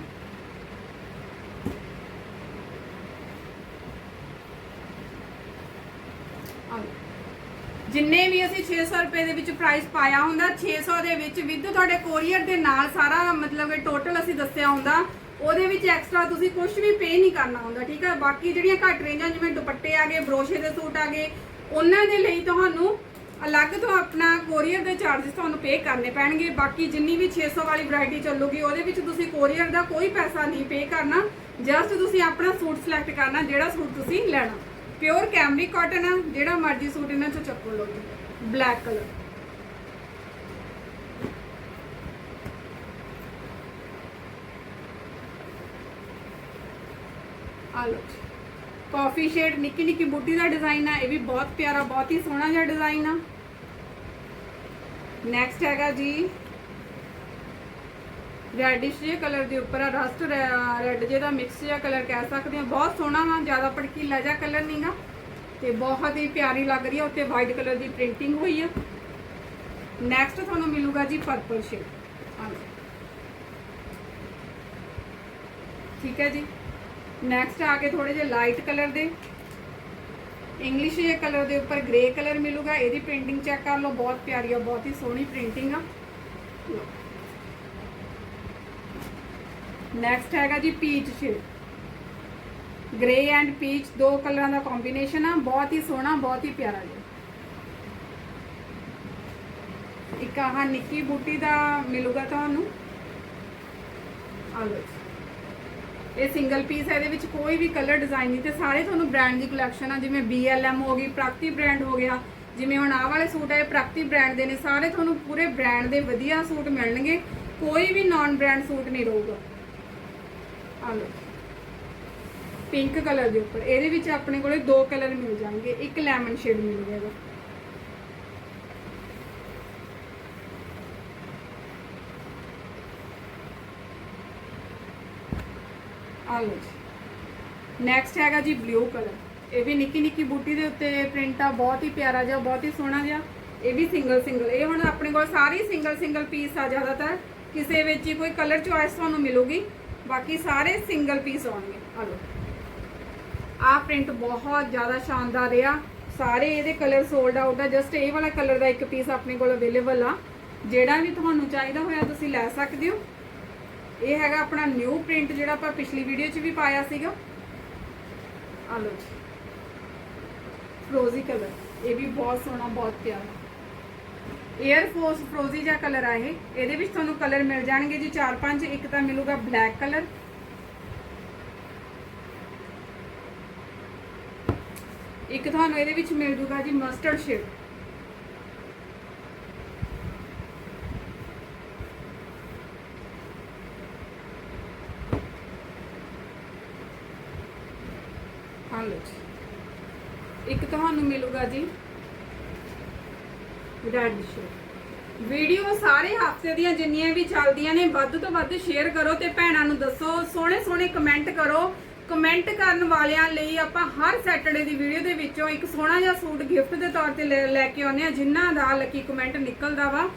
ਜਿੰਨੇ ਵੀ ਅਸੀਂ 600 ਰੁਪਏ ਦੇ ਵਿੱਚ ਪ੍ਰਾਈਸ ਪਾਇਆ ਹੁੰਦਾ 600 ਦੇ ਵਿੱਚ ਵਿਦ ਤੁਹਾਡੇ ਕੋਰੀਅਰ ਦੇ ਨਾਲ ਸਾਰਾ ਮਤਲਬ ਕਿ ਟੋਟਲ ਅਸੀਂ ਦੱਸਿਆ ਹੁੰਦਾ, ਉਹਦੇ ਵਿੱਚ ਐਕਸਟਰਾ ਤੁਸੀਂ ਕੁਝ ਵੀ ਪੇ ਨਹੀਂ ਕਰਨਾ ਹੁੰਦਾ, ਠੀਕ ਹੈ? ਬਾਕੀ ਜਿਹੜੀਆਂ ਘੱਟ ਰੇਂਜਾਂ ਜਿਵੇਂ ਦੁਪੱਟੇ ਆ ਗਏ ਬਰੋਸ਼ੇ ਦੇ ਸੂਟ ਆ ਗਏ, ਉਹਨਾਂ ਦੇ ਲਈ ਤੁਹਾਨੂੰ ਅਲੱਗ ਤੋਂ ਆਪਣਾ ਕੋਰੀਅਰ ਦੇ ਚਾਰजेस ਤੁਹਾਨੂੰ ਪੇ ਕਰਨੇ ਪੈਣਗੇ। ਬਾਕੀ ਜਿੰਨੀ ਵੀ 600 ਵਾਲੀ ਵੈਰਾਈਟੀ ਚੱਲੂਗੀ, ਉਹਦੇ ਵਿੱਚ ਤੁਸੀਂ ਕੋਰੀਅਰ ਦਾ ਕੋਈ ਪੈਸਾ ਨਹੀਂ ਪੇ ਕਰਨਾ ਜਸਟ ਤੁਸੀਂ ਆਪਣਾ ਸੂਟ ਸਿਲੈਕਟ ਕਰਨਾ, ਜਿਹੜਾ ਸੂਟ ਤੁਸੀਂ ਲੈਣਾ। ਪਿਓਰ ਕੈਮਰੀ ਕਾਟਨ ਆ, ਜਿਹੜਾ ਮਰਜ਼ੀ ਸੂਟ ਇਹਨਾਂ ਚੋਂ ਚੱਕੋ ਲਓ ਬਲੈਕ ਕਲਰ ਆ ਲਓ ਕਾਫੀ ਸ਼ੇਡ ਨਿੱਕੀ ਨਿੱਕੀ ਬੂਟੀ ਦਾ ਡਿਜ਼ਾਈਨ ਆ, ਇਹ ਵੀ ਬਹੁਤ ਪਿਆਰਾ, ਬਹੁਤ ਹੀ ਸੋਹਣਾ ਜਿਹਾ ਡਿਜ਼ਾਈਨ ਆ। ਨੈਕਸਟ ਹੈਗਾ ਜੀ ਰੈਡਿਸ਼ ਜਿਹੇ ਕਲਰ ਦੇ ਉੱਪਰ ਆ, ਰਸਟ ਰੈੱਡ ਜਿਹਦਾ ਮਿਕਸ ਜਿਹਾ ਕਲਰ ਕਹਿ ਸਕਦੇ ਆ ਬਹੁਤ ਸੋਹਣਾ ਵਾ, ਜ਼ਿਆਦਾ ਭੜਕੀਲਾ ਜਿਹਾ ਕਲਰ ਨਹੀਂਗਾ ਤੇ ਬਹੁਤ ਹੀ ਪਿਆਰੀ ਲੱਗ ਰਹੀ ਆ ਉੱਤੇ ਵਾਈਟ ਕਲਰ ਦੀ ਪ੍ਰਿੰਟਿੰਗ ਹੋਈ ਆ। ਨੈਕਸਟ ਤੁਹਾਨੂੰ ਮਿਲੂਗਾ ਜੀ ਪਰਪਲ ਸ਼ੇਡ ਠੀਕ ਹੈ ਜੀ। ਨੈਕਸਟ ਆ ਕੇ ਥੋੜੇ ਜਿਹੇ ਲਾਈਟ ਕਲਰ ਦੇ। ਇੰਗਲਿਸ਼ ਜਿਹੇ ਕਲਰ ਦੇ ਉੱਪਰ ਗ੍ਰੇ ਕਲਰ ਮਿਲੂਗਾ। ਇਹਦੀ ਪ੍ਰਿੰਟਿੰਗ ਚੈੱਕ ਕਰ ਲਓ। ਬਹੁਤ ਪਿਆਰੀ ਆ, ਬਹੁਤ ਹੀ ਸੋਹਣੀ ਪ੍ਰਿੰਟਿੰਗ ਆ। ਨੈਕਸਟ ਹੈਗਾ ਜੀ peach shade grey and peach ਦੋ ਕਲਰਾਂ ਦਾ ਕੰਬੀਨੇਸ਼ਨ ਆ, ਬਹੁਤ ਹੀ ਸੋਹਣਾ, ਬਹੁਤ ਹੀ ਪਿਆਰਾ ਜੀ। ਇੱਕ ਆਹ ਨਿੱਕੀ ਬੂਟੀ ਦਾ ਮਿਲੂਗਾ ਤੁਹਾਨੂੰ। ਆ ਲਓ ਇਹ ਸਿੰਗਲ ਪੀਸ ਹੈ, ਇਹਦੇ ਵਿੱਚ ਕੋਈ ਵੀ ਕਲਰ ਡਿਜ਼ਾਈਨ ਨਹੀਂ। ਤੇ ਸਾਰੇ ਤੁਹਾਨੂੰ ਬ੍ਰਾਂਡ ਦੀ ਕਲੈਕਸ਼ਨ ਆ, ਜਿਵੇਂ BLM ਹੋ ਗਈ ਪ੍ਰਗਤੀ ਬ੍ਰਾਂਡ ਹੋ ਗਿਆ। ਜਿਵੇਂ ਹੁਣ ਆਹ ਵਾਲੇ ਸੂਟ ਆ, ਇਹ ਪ੍ਰਗਤੀ ਬ੍ਰਾਂਡ ਦੇ ਨੇ। ਸਾਰੇ ਤੁਹਾਨੂੰ ਪੂਰੇ ਬ੍ਰਾਂਡ ਦੇ ਵਧੀਆ ਸੂਟ ਮਿਲਣਗੇ। ਕੋਈ ਵੀ ਨਾਨ ਬ੍ਰਾਂਡ ਸੂਟ ਨਹੀਂ ਰਹੂਗਾ। ਆ ਲਓ ਪਿੰਕ ਕਲਰ ਦੇ ਉੱਪਰ। ਇਹਦੇ ਵਿੱਚ ਆਪਣੇ ਕੋਲੇ ਦੋ ਕਲਰ ਮਿਲ ਜਾਣਗੇ। ਇੱਕ ਲੈਮਨ ਸ਼ੇਡ ਮਿਲ ਜਾਏਗਾ ਆ ਲਓ ਜੀ। ਨੈਕਸਟ ਹੈਗਾ ਜੀ ਬਲੂ ਕਲਰ ਇਹ ਵੀ ਨਿੱਕੀ ਨਿੱਕੀ ਬੂਟੀ ਦੇ ਉੱਤੇ ਪ੍ਰਿੰਟ ਆ। ਬਹੁਤ ਹੀ ਪਿਆਰਾ ਜਿਹਾ, ਬਹੁਤ ਹੀ ਸੋਹਣਾ ਜਿਹਾ। ਇਹ ਵੀ ਸਿੰਗਲ ਸਿੰਗਲ ਇਹ ਹੁਣ ਆਪਣੇ ਕੋਲ ਸਾਰੇ ਸਿੰਗਲ ਸਿੰਗਲ ਪੀਸ ਆ ਜ਼ਿਆਦਾਤਰ। ਕਿਸੇ ਵਿੱਚ ਹੀ ਕੋਈ ਕਲਰ ਚੁਆਇਸ ਤੁਹਾਨੂੰ ਮਿਲੂਗੀ। ਬਾਕੀ ਸਾਰੇ ਸਿੰਗਲ ਪੀਸ ਆਉਣਗੇ। ਆ ਲਓ ਆਹ ਪ੍ਰਿੰਟ ਬਹੁਤ ਜ਼ਿਆਦਾ ਸ਼ਾਨਦਾਰ ਆ ਸਾਰੇ ਇਹਦੇ ਕਲਰ ਸੋਲਡ ਆਊਟ ਆ। ਜਸਟ ਇਹ ਵਾਲਾ ਕਲਰ ਦਾ ਇੱਕ ਪੀਸ ਆਪਣੇ ਕੋਲ ਅਵੇਲੇਬਲ ਆ। ਜਿਹੜਾ ਵੀ ਤੁਹਾਨੂੰ ਚਾਹੀਦਾ ਹੋਇਆ ਤੁਸੀਂ ਲੈ ਸਕਦੇ ਹੋ। ਇਹ ਹੈਗਾ ਆਪਣਾ ਨਿਊ ਪ੍ਰਿੰਟ ਜਿਹੜਾ ਆਪਾਂ ਪਿਛਲੀ ਵੀਡੀਓ 'ਚ ਵੀ ਪਾਇਆ ਸੀਗਾ। ਆ ਲਓ ਜੀ। ਫਰੋਜ਼ੀ ਕਲਰ ਇਹ ਵੀ ਬਹੁਤ ਸੋਹਣਾ, ਬਹੁਤ ਪਿਆਰਾ। 에ਅਰ ਫੋਰਸ ਫਰੋਜ਼ੀ ਜਿਹਾ ਕਲਰ ਆ ਇਹ। ਇਹਦੇ ਵਿੱਚ ਤੁਹਾਨੂੰ ਕਲਰ ਮਿਲ ਜਾਣਗੇ ਜੀ 4-5 ਇੱਕ ਤਾਂ ਮਿਲੂਗਾ ਬਲੈਕ ਕਲਰ ਇੱਕ ਤੁਹਾਨੂੰ ਇਹਦੇ ਵਿੱਚ ਮਿਲ ਜੂਗਾ ਜੀ ਮਸਟਰਡ ਸ਼ੇਡ ਹਾਂ ਲਓ ਇੱਕ ਤੁਹਾਨੂੰ ਮਿਲੂਗਾ ਜੀ ਰੈਡ ਸ਼ੇਡ ਵੀਡੀਓ ਸਾਰੇ ਹਫ਼ਤੇ ਦੀਆਂ ਜਿੰਨੀਆਂ ਵੀ ਚੱਲਦੀਆਂ ਨੇ, ਵੱਧ ਤੋਂ ਵੱਧ ਸ਼ੇਅਰ ਕਰੋ ਤੇ ਭੈਣਾਂ ਨੂੰ ਦੱਸੋ, ਸੋਹਣੇ ਸੋਹਣੇ ਕਮੈਂਟ ਕਰੋ। ਕਮੈਂਟ ਕਰਨ ਵਾਲਿਆਂ ਲਈ ਆਪਾਂ ਹਰ ਸੈਟਰਡੇ ਦੀ ਵੀਡੀਓ ਦੇ ਵਿੱਚੋਂ ਇੱਕ ਸੋਹਣਾ ਜਿਹਾ ਸੂਟ ਗਿਫਟ ਦੇ ਤੌਰ ਤੇ ਲੈ ਲੈ ਕੇ ਆਉਂਦੇ ਆ ਜਿਨ੍ਹਾਂ ਦਾ ਲੱਕੀ ਕਮੈਂਟ ਨਿਕਲਦਾ ਵਾ।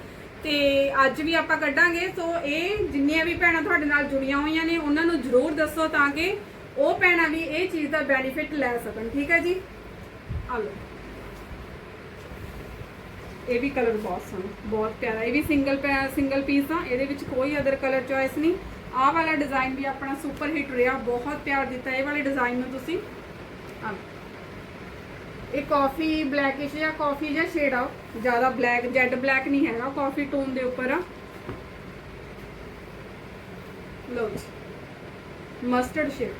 ਤੇ ਅੱਜ ਵੀ ਆਪਾਂ ਕੱਢਾਂਗੇ। ਸੋ ਇਹ ਜਿੰਨੀਆਂ ਵੀ ਭੈਣਾਂ ਤੁਹਾਡੇ ਨਾਲ ਜੁੜੀਆਂ ਹੋਈਆਂ ਨੇ, ਉਹਨਾਂ ਨੂੰ ਜਰੂਰ ਦੱਸੋ ਤਾਂ ਕਿ ਉਹ ਭੈਣਾਂ ਵੀ ਇਹ ਚੀਜ਼ ਦਾ ਬੈਨੀਫਿਟ ਲੈ ਸਕਣ। ਠੀਕ ਹੈ ਜੀ? ਆ ਲਓ ਇਹ ਵੀ ਕਲਰ ਬਹੁਤ ਸੋਹਣਾ, ਬਹੁਤ ਪਿਆਰਾ, ਇਹ ਵੀ ਸਿੰਗਲ ਸਿੰਗਲ ਪੀਸ ਆ, ਇਹਦੇ ਵਿੱਚ ਕੋਈ ਅਦਰ ਕਲਰ ਚੋਇਸ ਨਹੀਂ। ਆਹ ਵਾਲਾ ਡਿਜ਼ਾਈਨ ਵੀ ਆਪਣਾ ਸੁਪਰ ਹਿੱਟ ਰਿਹਾ, ਬਹੁਤ ਪਿਆਰ ਦਿੱਤਾ, ਇਹ ਵਾਲੇ ਡਿਜ਼ਾਈਨ ਨੂੰ ਤੁਸੀਂ। ਇਹ ਕਾਫੀ ਬਲੈਕਿਸ਼ ਜਾਂ ਕਾਫੀ ਜਾਂ ਸ਼ੇਡ ਆ ਜ਼ਿਆਦਾ ਬਲੈਕ ਜੈਡ ਬਲੈਕ ਨਹੀਂ ਹੈਗਾ ਕਾਫੀ ਟੋਨ ਦੇ ਉੱਪਰ ਆ। ਲਓ ਜੀ ਮਸਟਰਡ ਸ਼ੇਡ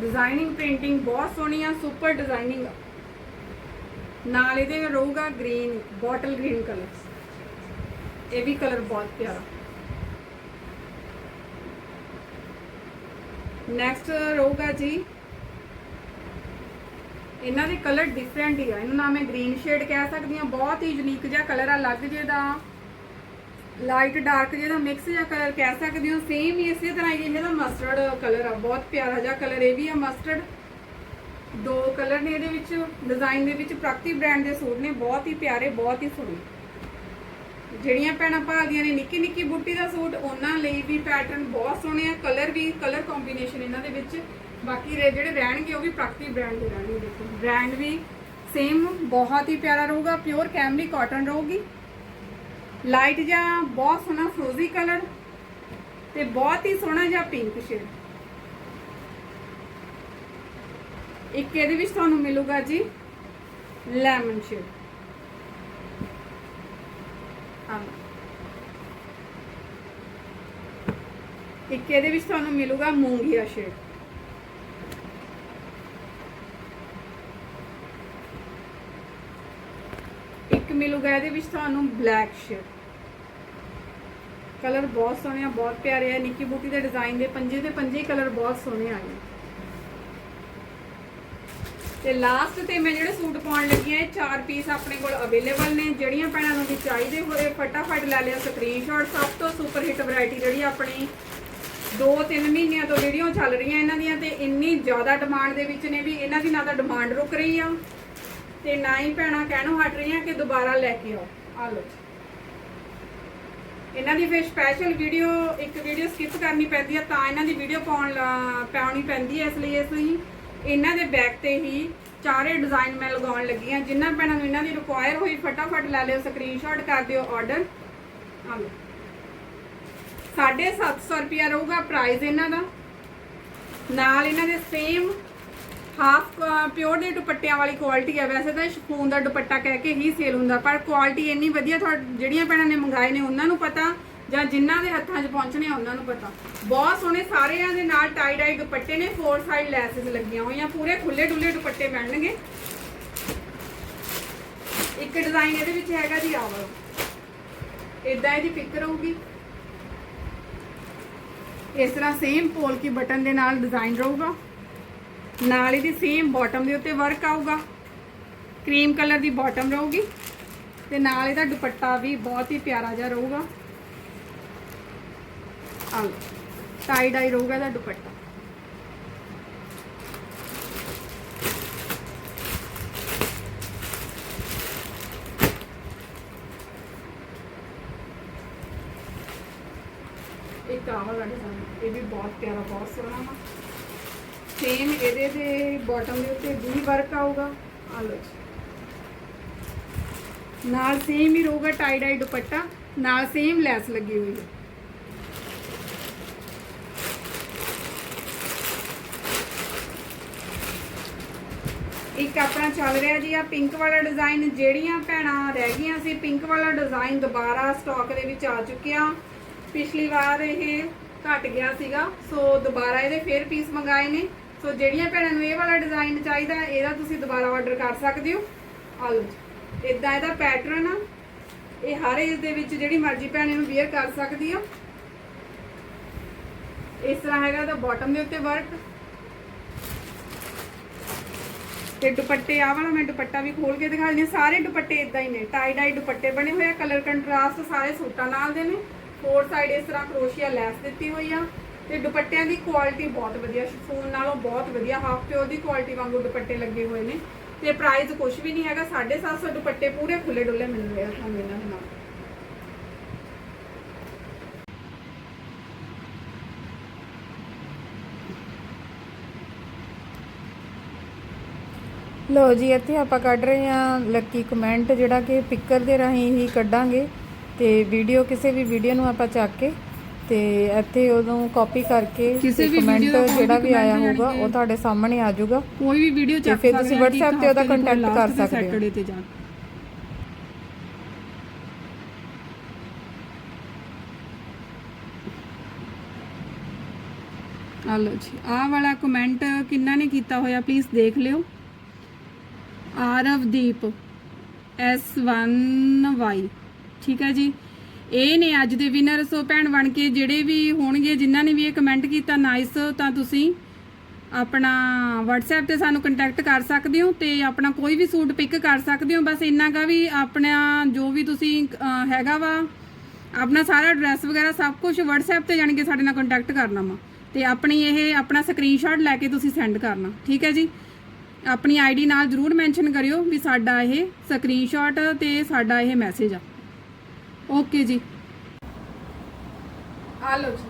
ਡਿਜ਼ਾਈਨਿੰਗ ਪ੍ਰਿੰਟਿੰਗ ਬਹੁਤ ਸੋਹਣੀ ਆ ਸੁਪਰ ਡਿਜ਼ਾਈਨਿੰਗ ਆ। ਨਾਲ ਇਹਦੇ ਰਹੂਗਾ ਗ੍ਰੀਨ ਬੋਟਲ ਗ੍ਰੀਨ ਕਲਰ ਇਹ ਵੀ ਕਲਰ ਬਹੁਤ ਪਿਆਰਾ। ਨੈਕਸਟ ਰਹੂਗਾ ਜੀ। ਇਹਨਾਂ ਦੇ ਕਲਰ ਡਿਫਰੈਂਟ ਹੀ ਆ। ਇਹਨੂੰ ਨਾ ਮੈਂ ਗ੍ਰੀਨ ਸ਼ੇਡ ਕਹਿ ਸਕਦੀ ਹਾਂ। ਬਹੁਤ ਹੀ ਯੂਨੀਕ ਜਿਹਾ ਕਲਰ ਆ, ਅਲੱਗ ਜਿਹਾ ਦਾ। ਲਾਈਟ ਡਾਰਕ ਜਿਹਾ ਮਿਕਸ ਜਿਹਾ ਕਲਰ ਕਹਿ ਸਕਦੇ ਹੋ। ਸੇਮ ਹੀ ਇਸੇ ਤਰ੍ਹਾਂ ਹੀ ਇਹਦਾ ਮਸਟਰਡ ਕਲਰ ਆ। ਬਹੁਤ ਪਿਆਰਾ ਜਿਹਾ ਕਲਰ ਇਹ ਵੀ ਆ ਮਸਟਰਡ ਦੋ ਕਲਰ ਨੇ ਇਹਦੇ ਵਿੱਚ ਡਿਜ਼ਾਈਨ ਦੇ ਵਿੱਚ ਪ੍ਰਾਕਤੀ ਬ੍ਰਾਂਡ ਦੇ ਸੂਟ ਨੇ, ਬਹੁਤ ਹੀ ਪਿਆਰੇ, ਬਹੁਤ ਹੀ ਸੋਹਣੇ। ਜਿਹੜੀਆਂ ਭੈਣਾਂ ਭਾਲਦੀਆਂ ਨੇ, ਨਿੱਕੀ ਨਿੱਕੀ ਬੁੱਟੀ ਦਾ ਸੂਟ, ਉਹਨਾਂ ਲਈ ਵੀ ਪੈਟਰਨ ਬਹੁਤ ਸੋਹਣੇ ਆ ਕਲਰ ਵੀ ਕਲਰ ਕੰਬੀਨੇਸ਼ਨ ਇਹਨਾਂ ਦੇ ਵਿੱਚ। ਬਾਕੀ ਰੇ- ਜਿਹੜੇ ਰਹਿਣਗੇ, ਉਹ ਵੀ ਪ੍ਰਾਕਤੀ ਬ੍ਰਾਂਡ ਦੇ ਰਹਿਣਗੇ, ਦੇਖੋ। ਬ੍ਰਾਂਡ ਵੀ ਸੇਮ ਬਹੁਤ ਹੀ ਪਿਆਰਾ ਰਹੂਗਾ ਪਿਓਰ ਕੈਮਰੀ ਕਾਟਨ ਰਹੂਗੀ। ਲਾਈਟ ਜਾਂ ਬਹੁਤ ਸੋਹਣਾ ਫਰੋਜ਼ੀ ਕਲਰ ਤੇ ਬਹੁਤ ਹੀ ਸੋਹਣਾ ਜਿਹਾ ਪਿੰਕ ਸ਼ੇਡ ਇੱਕ ਇਹਦੇ ਵਿੱਚ ਤੁਹਾਨੂੰ ਮਿਲੂਗਾ ਜੀ ਲੈਮਨ ਸ਼ੇਡ ਹਾਂ ਇੱਕ ਇਹਦੇ ਵਿੱਚ ਤੁਹਾਨੂੰ ਮਿਲੂਗਾ ਮੂੰਗੀਆ ਸ਼ੇਡ ਇੱਕ ਮਿਲੂਗਾ ਇਹਦੇ ਵਿੱਚ ਤੁਹਾਨੂੰ ਬਲੈਕ ਸ਼ੇਡ ਕਲਰ ਬਹੁਤ ਸੋਹਣੇ ਆ, ਬਹੁਤ ਪਿਆਰੇ ਆ। ਨਿੱਕੀ ਬੂਟੀ ਦੇ ਡਿਜ਼ਾਈਨ ਦੇ ਪੰਜੇ ਦੇ ਪੰਜੇ ਕਲਰ ਬਹੁਤ ਸੋਹਣੇ ਆਏ ਆ ਤੇ ਲਾਸਟ ਤੇ ਮੈਂ ਜਿਹੜੇ ਸੂਟ ਪਾਉਣ ਲੱਗੀ ਆ ਇਹ ਚਾਰ ਪੀਸ ਆਪਣੇ ਕੋਲ ਅਵੇਲੇਬਲ ਨੇ। ਜਿਹੜੀਆਂ ਭੈਣਾਂ ਨੂੰ ਵੀ ਚਾਹੀਦੇ ਹੋਏ ਫਟਾਫਟ ਲੈ ਲਿਆ ਸਕਰੀਨਸ਼ਾਟ ਸਭ ਤੋਂ ਸੁਪਰ ਹਿੱਟ ਵੈਰਾਈਟੀ ਜਿਹੜੀ ਆਪਣੀ 2-3 ਮਹੀਨਿਆਂ ਤੋਂ ਵੀਡੀਓ ਚੱਲ ਰਹੀਆਂ ਇਹਨਾਂ ਦੀਆਂ ਤੇ ਇੰਨੀ ਜ਼ਿਆਦਾ ਡਿਮਾਂਡ ਦੇ ਵਿੱਚ ਨੇ ਵੀ ਇਹਨਾਂ ਦੀ ਨਾ ਤਾਂ ਡਿਮਾਂਡ ਰੁਕ ਰਹੀ ਆ। ਤੇ ਨਾ ਹੀ ਭੈਣਾਂ ਕਹਿਣੋਂ ਹਟ ਰਹੀਆਂ ਕਿ ਦੁਬਾਰਾ ਲੈ ਕੇ ਆਓ। ਆ ਲਓ। ਇਹਨਾਂ ਦੀ ਫਿਰ ਸਪੈਸ਼ਲ ਵੀਡੀਓ ਇੱਕ ਵੀਡੀਓ ਸਕਿਪ ਕਰਨੀ ਪੈਂਦੀ ਆ, ਤਾਂ ਇਹਨਾਂ ਦੀ ਵੀਡੀਓ ਪਾਉਣ ਲਾ- ਪਾਉਣੀ ਪੈਂਦੀ ਹੈ ਇਸ ਲਈ ਇਸ ਲਈ। ਇਹਨਾਂ ਦੇ ਬੈਕ ਤੇ ਹੀ ਚਾਰੇ ਡਿਜ਼ਾਈਨ ਮੈਂ ਲਗਾਉਣ ਲੱਗੀ ਆ ਜਿੰਨਾ ਭੈਣਾਂ ਨੂੰ ਇਹਨਾਂ ਦੀ ਰਿਕੁਆਇਰ ਹੋਈ, ਫਟਾਫਟ ਲੈ ਲਿਓ ਸਕਰੀਨਸ਼ਾਟ ਕਰ ਦਿਓ ਆਰਡਰ ਆ ਲਓ। 750 ਰੁਪਿਆ ਰਹੂਗਾ ਪ੍ਰਾਈਸ ਇਹਨਾਂ ਦਾ। ਨਾਲ ਇਹਨਾਂ ਦੇ ਸੇਮ ਹਾਫ ਪਿਓਰ ਦੇ ਦੁਪੱਟਿਆਂ ਵਾਲੀ ਕੁਆਲਿਟੀ ਹੈ ਵੈਸੇ ਤਾਂ ਸ਼ਫੂਨ ਦਾ ਦੁਪੱਟਾ ਕਹਿ ਕੇ ਹੀ ਸੇਲ ਹੁੰਦਾ, ਪਰ ਕੁਆਲਿਟੀ ਇੰਨੀ ਵਧੀਆ ਤੁਹਾ ਜਿਹੜੀਆਂ ਭੈਣਾਂ ਨੇ ਮੰਗਾਏ ਨੇ, ਉਹਨਾਂ ਨੂੰ ਪਤਾ ਜਾਂ ਜਿਨ੍ਹਾਂ ਦੇ ਹੱਥਾਂ 'ਚ ਪਹੁੰਚਣੇ ਆ, ਉਹਨਾਂ ਨੂੰ ਪਤਾ। ਬਹੁਤ ਸੋਹਣੇ ਸਾਰਿਆਂ ਦੇ ਨਾਲ ਟਾਈ ਡਾਈ ਦੁਪੱਟੇ ਨੇ ਫੋਰ ਸਾਈਡ ਲੈਸਸ ਲੱਗੀਆਂ ਹੋਈਆਂ, ਪੂਰੇ ਖੁੱਲੇ ਡੁੱਲੇ ਦੁਪੱਟੇ ਮਿਲਣਗੇ। ਇੱਕ ਡਿਜ਼ਾਈਨ ਇਹਦੇ ਵਿੱਚ ਹੈਗਾ ਜੀ ਆਹ ਵਾਲਾ ਇਦਾਂ ਇਹਦੀ ਪਿਕ ਰਹੂਗੀ। ਇਸ ਤਰ੍ਹਾਂ ਸੇਮ ਪੋਲ ਕੀ ਬਟਨ ਦੇ ਨਾਲ ਡਿਜ਼ਾਈਨ ਰਹੂਗਾ। ਨਾਲ ਇਹਦੀ ਸੇਮ ਬਾਟਮ ਦੇ ਉੱਤੇ ਵਰਕ ਆਊਗਾ। ਕਰੀਮ ਕਲਰ ਦੀ ਬਾਟਮ ਰਹੂਗੀ। ਤੇ ਨਾਲ ਇਹਦਾ ਦੁਪੱਟਾ ਵੀ ਬਹੁਤ ਹੀ ਪਿਆਰਾ ਜਿਹਾ ਰਹੂਗਾ। ਆ ਲਓ ਟਾਈ ਡਾਈ ਰਹੂਗਾ ਇਹਦਾ ਦੁਪੱਟਾ ਇੱਕ ਆਹ ਵਾਲਾ ਡਿਜ਼ਾਈਨ ਇਹ ਵੀ ਬਹੁਤ ਪਿਆਰਾ ਬਹੁਤ ਸੋਹਣਾ ਵਾ ਸੇਮ ਇਹਦੇ ਦੇ ਬਾਟਮ ਦੇ ਉੱਤੇ ਵੀ ਵਰਕ ਆਊਗਾ ਆ ਲਓ ਜੀ ਨਾਲ ਸੇਮ ਹੀ ਰਹੂਗਾ ਟਾਈ ਡਾਈ ਦੁਪੱਟਾ ਨਾਲ ਸੇਮ ਲੈਸ ਲੱਗੀ ਹੋਈ ਹੈ ਇੱਕ ਆਪਣਾ ਚੱਲ ਰਿਹਾ ਜੀ ਆ ਪਿੰਕ ਵਾਲਾ ਡਿਜ਼ਾਈਨ ਜਿਹੜੀਆਂ ਭੈਣਾਂ ਰਹਿ ਗਈਆਂ ਸੀ ਪਿੰਕ ਵਾਲਾ ਡਿਜ਼ਾਈਨ ਦੁਬਾਰਾ ਸਟਾਕ ਦੇ ਵਿੱਚ ਆ ਚੁੱਕਿਆ। ਪਿਛਲੀ ਵਾਰ ਇਹ ਘਟ ਗਿਆ ਸੀਗਾ, ਸੋ ਦੁਬਾਰਾ ਇਹਦੇ ਫੇਰ ਪੀਸ ਮੰਗਾਏ ਨੇ। ਸੋ ਜਿਹੜੀਆਂ ਭੈਣਾਂ ਨੂੰ ਇਹ ਵਾਲਾ ਡਿਜ਼ਾਈਨ ਚਾਹੀਦਾ, ਇਹਦਾ ਤੁਸੀਂ ਦੁਬਾਰਾ ਆਰਡਰ ਕਰ ਸਕਦੇ ਹੋ। ਆ ਲਓ ਇਦਾਂ ਇਹਦਾ ਪੈਟਰਨ ਆ। ਇਹ ਹਰ ਏਜ ਦੇ ਵਿੱਚ ਜਿਹੜੀ ਮਰਜ਼ੀ ਭੈਣ ਇਹਨੂੰ ਵੇਅਰ ਕਰ ਸਕਦੀ ਆ। ਇਸ ਤਰ੍ਹਾਂ ਹੈਗਾ ਇਹਦਾ ਬਾਟਮ ਦੇ ਉੱਤੇ ਵਰਕ ਤੇ ਦੁਪੱਟੇ ਆ ਵਾਲਾ ਮੈਂ ਦੁਪੱਟਾ ਵੀ ਖੋਲ ਕੇ ਦਿਖਾ ਦਿੰਦੀ ਸਾਰੇ ਦੁਪੱਟੇ ਇਦਾਂ ਹੀ ਨੇ। ਟਾਈ ਡਾਈ ਦੁਪੱਟੇ ਬਣੇ ਹੋਏ ਆ ਕਲਰ ਕੰਟਰਾਸਟ ਸਾਰੇ ਸੂਟਾਂ ਨਾਲ ਦੇ ਨੇ। ਫੋਰ ਸਾਈਡ ਇਸ ਤਰ੍ਹਾਂ ਕਰੋਸ਼ੀਆ ਲੈਸ ਦਿੱਤੀ ਹੋਈ ਆ। ਤੇ ਦੁਪੱਟਿਆਂ ਦੀ ਕੁਆਲਿਟੀ ਬਹੁਤ ਵਧੀਆ, ਸ਼ਿਫੋਨ ਨਾਲੋਂ ਬਹੁਤ ਵਧੀਆ ਹਾਫ ਪਿਓਰ ਦੀ ਕੁਆਲਿਟੀ ਵਾਂਗੂ ਦੁਪੱਟੇ ਲੱਗੇ ਹੋਏ ਨੇ। ਤੇ ਪ੍ਰਾਈਸ ਕੁਝ ਵੀ ਨਹੀਂ ਹੈਗਾ 750 ਦੁਪੱਟੇ ਪੂਰੇ ਖੁੱਲੇ ਡੁੱਲੇ ਮਿਲਦੇ ਆ ਤੁਹਾਨੂੰ ਇਹਨਾਂ ਦੇ ਨਾਲ। ਲੋ ਜੀ ਇੱਥੇ ਆਪਾਂ ਕੱਢ ਰਹੇ ਹਾਂ ਲੱਕੀ ਕਮੈਂਟ ਜਿਹੜਾ ਕਿ ਪਿਕਰ ਦੇ ਰਾਹੀਂ ਹੀ ਕੱਢਾਂਗੇ ਤੇ ਵੀਡੀਓ ਕਿਸੇ ਵੀ ਵੀਡੀਓ ਨੂੰ ਆਪਾਂ ਚੱਕ ਕੇ ਤੇ ਇੱਥੇ ਉਦੋਂ ਕਾਪੀ ਕਰਕੇ ਕਿਸੇ ਵੀ ਕੋਈ ਜਿਹੜਾ ਵੀ ਆਇਆ ਹੋਊਗਾ ਉਹ ਤੁਹਾਡੇ ਸਾਹਮਣੇ ਆ ਜਾਊਗਾ। ਕੋਈ ਵੀ ਵੀਡੀਓ ਤੇ ਫਿਰ ਤੁਸੀਂ WhatsApp ਤੇ ਉਹਦਾ contact ਕਰ ਸਕਦੇ ਹੋ। ਸੈਟਰਡੇ ਤੇ ਜਾ ਆ ਜੀ ਵਾਲਾ ਕਮੈਂਟ ਕਿੰਨਾ ਨੇ ਕੀਤਾ ਹੋਇਆ ਪਲੀਜ਼ ਦੇਖ ਲਿਓ। ਆਰਵਦੀਪ S1Y ਠੀਕ ਹੈ ਜੀ। ਇਹ ਨੇ ਅੱਜ ਦੇ ਵਿਨਰ ਸੋ ਭੈਣ ਬਣ ਕੇ ਜਿਹੜੇ ਵੀ ਹੋਣਗੇ, ਜਿਨ੍ਹਾਂ ਨੇ ਵੀ ਇਹ ਕਮੈਂਟ ਕੀਤਾ ਨਾਈਸ ਤਾਂ ਤੁਸੀਂ ਆਪਣਾ WhatsApp ਤੇ ਸਾਨੂੰ ਕੰਟੈਕਟ ਕਰ ਸਕਦੇ ਹੋ ਤੇ ਆਪਣਾ ਕੋਈ ਵੀ ਸੂਟ ਪਿਕ ਕਰ ਸਕਦੇ ਹੋ। ਬਸ ਇੰਨਾ ਕਾ ਵੀ ਆਪਣਾ ਜੋ ਵੀ ਤੁਸੀਂ ਹੈਗਾ ਵਾ, ਆਪਣਾ ਸਾਰਾ ਐਡਰੈਸ ਵਗੈਰਾ ਸਭ ਕੁਝ WhatsApp ਤੇ ਜਾਣ ਕੇ ਸਾਡੇ ਨਾਲ ਕੰਟੈਕਟ ਕਰਨਾ ਵਾ। ਤੇ ਆਪਣੀ ਇਹ, ਆਪਣਾ ਸਕਰੀਨਸ਼ਾਟ ਲੈ ਕੇ ਤੁਸੀਂ ਸੈਂਡ ਕਰਨਾ। ਠੀਕ ਹੈ ਜੀ। ਆਪਣੀ ਆਈਡੀ ਨਾਲ ਜਰੂਰ ਮੈਂਸ਼ਨ ਕਰਿਓ ਵੀ ਸਾਡਾ ਇਹ ਸਕਰੀਨਸ਼ਾਟ ਤੇ ਸਾਡਾ ਇਹ ਮੈਸੇਜ ਆ। ਓਕੇ ਜੀ। ਆ ਲਓ ਜੀ।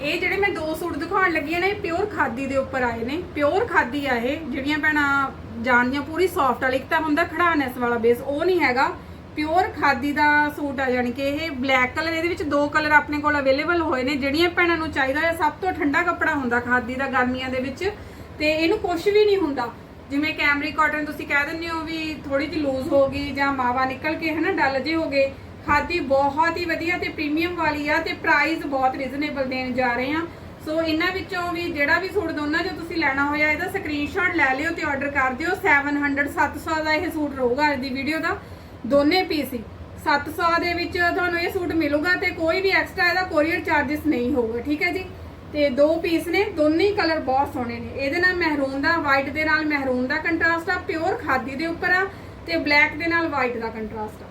ਇਹ ਜਿਹੜੇ ਮੈਂ ਦੋ ਸੂਟ ਦਿਖਾਉਣ ਲੱਗੀ ਆ ਨਾ, ਇਹ ਪਿਓਰ ਖਾਦੀ ਦੇ ਉੱਪਰ ਆਏ ਨੇ। ਪਿਓਰ ਖਾਦੀ ਆ ਇਹ। ਜਿਹੜੀਆਂ ਭੈਣਾਂ ਜਾਣਦੀਆਂ ਪੂਰੀ ਸੌਫਟ ਵਾਲੀ, ਇੱਕ ਤਾਂ ਹੁੰਦਾ ਖੜਾਨੈਸ ਵਾਲਾ ਬੇਸ ਉਹ ਨਹੀਂ ਹੈਗਾ। ਪਿਓਰ ਖਾਦੀ ਦਾ ਸੂਟ ਆ, ਜਾਣੀ ਕਿ ਇਹ ਬਲੈਕ ਕਲਰ ਇਹਦੇ ਵਿੱਚ ਦੋ ਕਲਰ ਆਪਣੇ ਕੋਲ ਅਵੇਲੇਬਲ ਹੋਏ ਨੇ। ਜਿਹੜੀਆਂ ਭੈਣਾਂ ਨੂੰ ਚਾਹੀਦਾ ਹੈ ਸਭ ਤੋਂ ਠੰਡਾ ਕੱਪੜਾ ਹੁੰਦਾ ਖਾਦੀ ਦਾ ਗਰਮੀਆਂ ਦੇ ਵਿੱਚ। ਤੇ ਇਹਨੂੰ ਕੁਝ ਵੀ ਨਹੀਂ ਹੁੰਦਾ। ਜਿਵੇਂ ਕੈਮਰੀ ਕਾਟਨ ਤੁਸੀਂ ਕਹਿ ਦਿੰਦੇ ਹੋ ਵੀ ਥੋੜੀ ਜਿਹੀ ਲੂਜ਼ ਹੋ ਗਈ ਜਾਂ ਮਾਵਾ ਨਿਕਲ ਕੇ ਹਨਾ ਡਲ ਜੇ ਹੋ ਗਏ, ਖਾਦੀ ਬਹੁਤ ਹੀ ਵਧੀਆ ਤੇ ਪ੍ਰੀਮੀਅਮ ਵਾਲੀ ਆ ਤੇ ਪ੍ਰਾਈਸ ਬਹੁਤ ਰੀਜ਼ਨੇਬਲ ਦੇਣ ਜਾ ਰਹੇ ਆ। ਸੋ ਇਹਨਾਂ ਵਿੱਚੋਂ ਵੀ ਜਿਹੜਾ ਵੀ ਸੂਟ ਦੋਨਾਂ ਜੋ ਤੁਸੀਂ ਲੈਣਾ ਹੋਇਆ, ਇਹਦਾ ਸਕਰੀਨਸ਼ਾਟ ਲੈ ਲਿਓ ਤੇ ਆਰਡਰ ਕਰ ਦਿਓ। 700 700 ਦਾ ਇਹ ਸੂਟ ਰਹੂਗਾ ਅੱਜ ਦੀ ਵੀਡੀਓ ਦਾ। ਦੋਨੇ ਪੀਸ ਹੀ। 700 ਦੇ ਵਿੱਚ ਤੁਹਾਨੂੰ ਇਹ ਸੂਟ ਮਿਲੂਗਾ ਤੇ ਕੋਈ ਵੀ ਐਕਸਟਰਾ ਇਹਦਾ ਕੋਰੀਅਰ ਚਾਰजेस ਨਹੀਂ ਹੋਊਗਾ, ਠੀਕ ਹੈ ਜੀ? ਤੇ ਦੋ ਪੀਸ ਨੇ, ਦੋਨੇ ਹੀ ਕਲਰ ਬਹੁਤ ਸੋਹਣੇ ਨੇ। ਇਹਦੇ ਨਾਲ ਮਹਿਰੂਨ ਦਾ ਵਾਈਟ ਦੇ ਨਾਲ ਮਹਿਰੂਨ ਦਾ ਕੰਟਰਾਸਟ ਆ ਪਿਓਰ ਖਾਦੀ ਦੇ ਉੱਪਰ ਆ ਤੇ ਬਲੈਕ ਦੇ ਨਾਲ ਵਾਈਟ ਦਾ ਕੰਟਰਾਸਟ ਆ।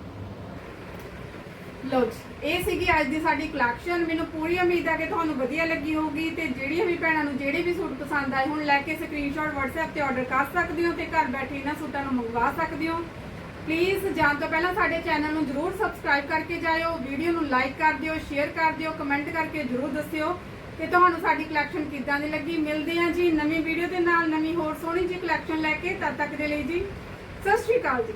ਲਓ ਜੀ, ਇਹ ਸੀਗੀ ਅੱਜ ਦੀ ਸਾਡੀ ਕਲੈਕਸ਼ਨ ਮੈਨੂੰ ਪੂਰੀ ਉਮੀਦ ਹੈ ਕਿ ਤੁਹਾਨੂੰ ਵਧੀਆ ਲੱਗੀ ਹੋਊਗੀ ਤੇ ਜਿਹੜੀਆਂ ਵੀ ਭੈਣਾਂ ਨੂੰ ਜਿਹੜੇ ਵੀ ਸੂਟ ਪਸੰਦ ਆਏ, ਹੁਣ ਲੈ ਕੇ ਸਕਰੀਨਸ਼ਾਟ WhatsApp ਤੇ ਆਰਡਰ ਕਰ ਸਕਦੇ ਹੋ ਤੇ ਘਰ ਬੈਠੇ ਇਹਨਾਂ ਸੂਟਾਂ ਨੂੰ ਮੰਗਵਾ ਸਕਦੇ ਹੋ। ਪਲੀਜ਼ ਜਾਣ ਤੋਂ ਪਹਿਲਾਂ ਸਾਡੇ ਚੈਨਲ ਨੂੰ ਜਰੂਰ ਸਬਸਕ੍ਰਾਈਬ ਕਰਕੇ ਜਾਇਓ ਵੀਡੀਓ ਨੂੰ ਲਾਈਕ ਕਰ ਦਿਓ ਸ਼ੇਅਰ ਕਰ ਦਿਓ ਕਮੈਂਟ ਕਰਕੇ ਜਰੂਰ ਦੱਸਿਓ। ਕਿ ਤੁਹਾਨੂੰ ਸਾਡੀ ਕਲੈਕਸ਼ਨ ਕਿੱਦਾਂ ਦੀ ਲੱਗੀ? ਮਿਲਦੇ ਹਾਂ ਜੀ ਨਵੀਂ ਵੀਡੀਓ ਦੇ ਨਾਲ, ਨਵੀਂ ਹੋਰ ਸੋਹਣੀ ਜੀ ਕਲੈਕਸ਼ਨ ਲੈ ਕੇ। ਤਦ ਤੱਕ ਦੇ ਲਈ ਜੀ, ਸਤਿ ਸ਼੍ਰੀ ਅਕਾਲ ਜੀ।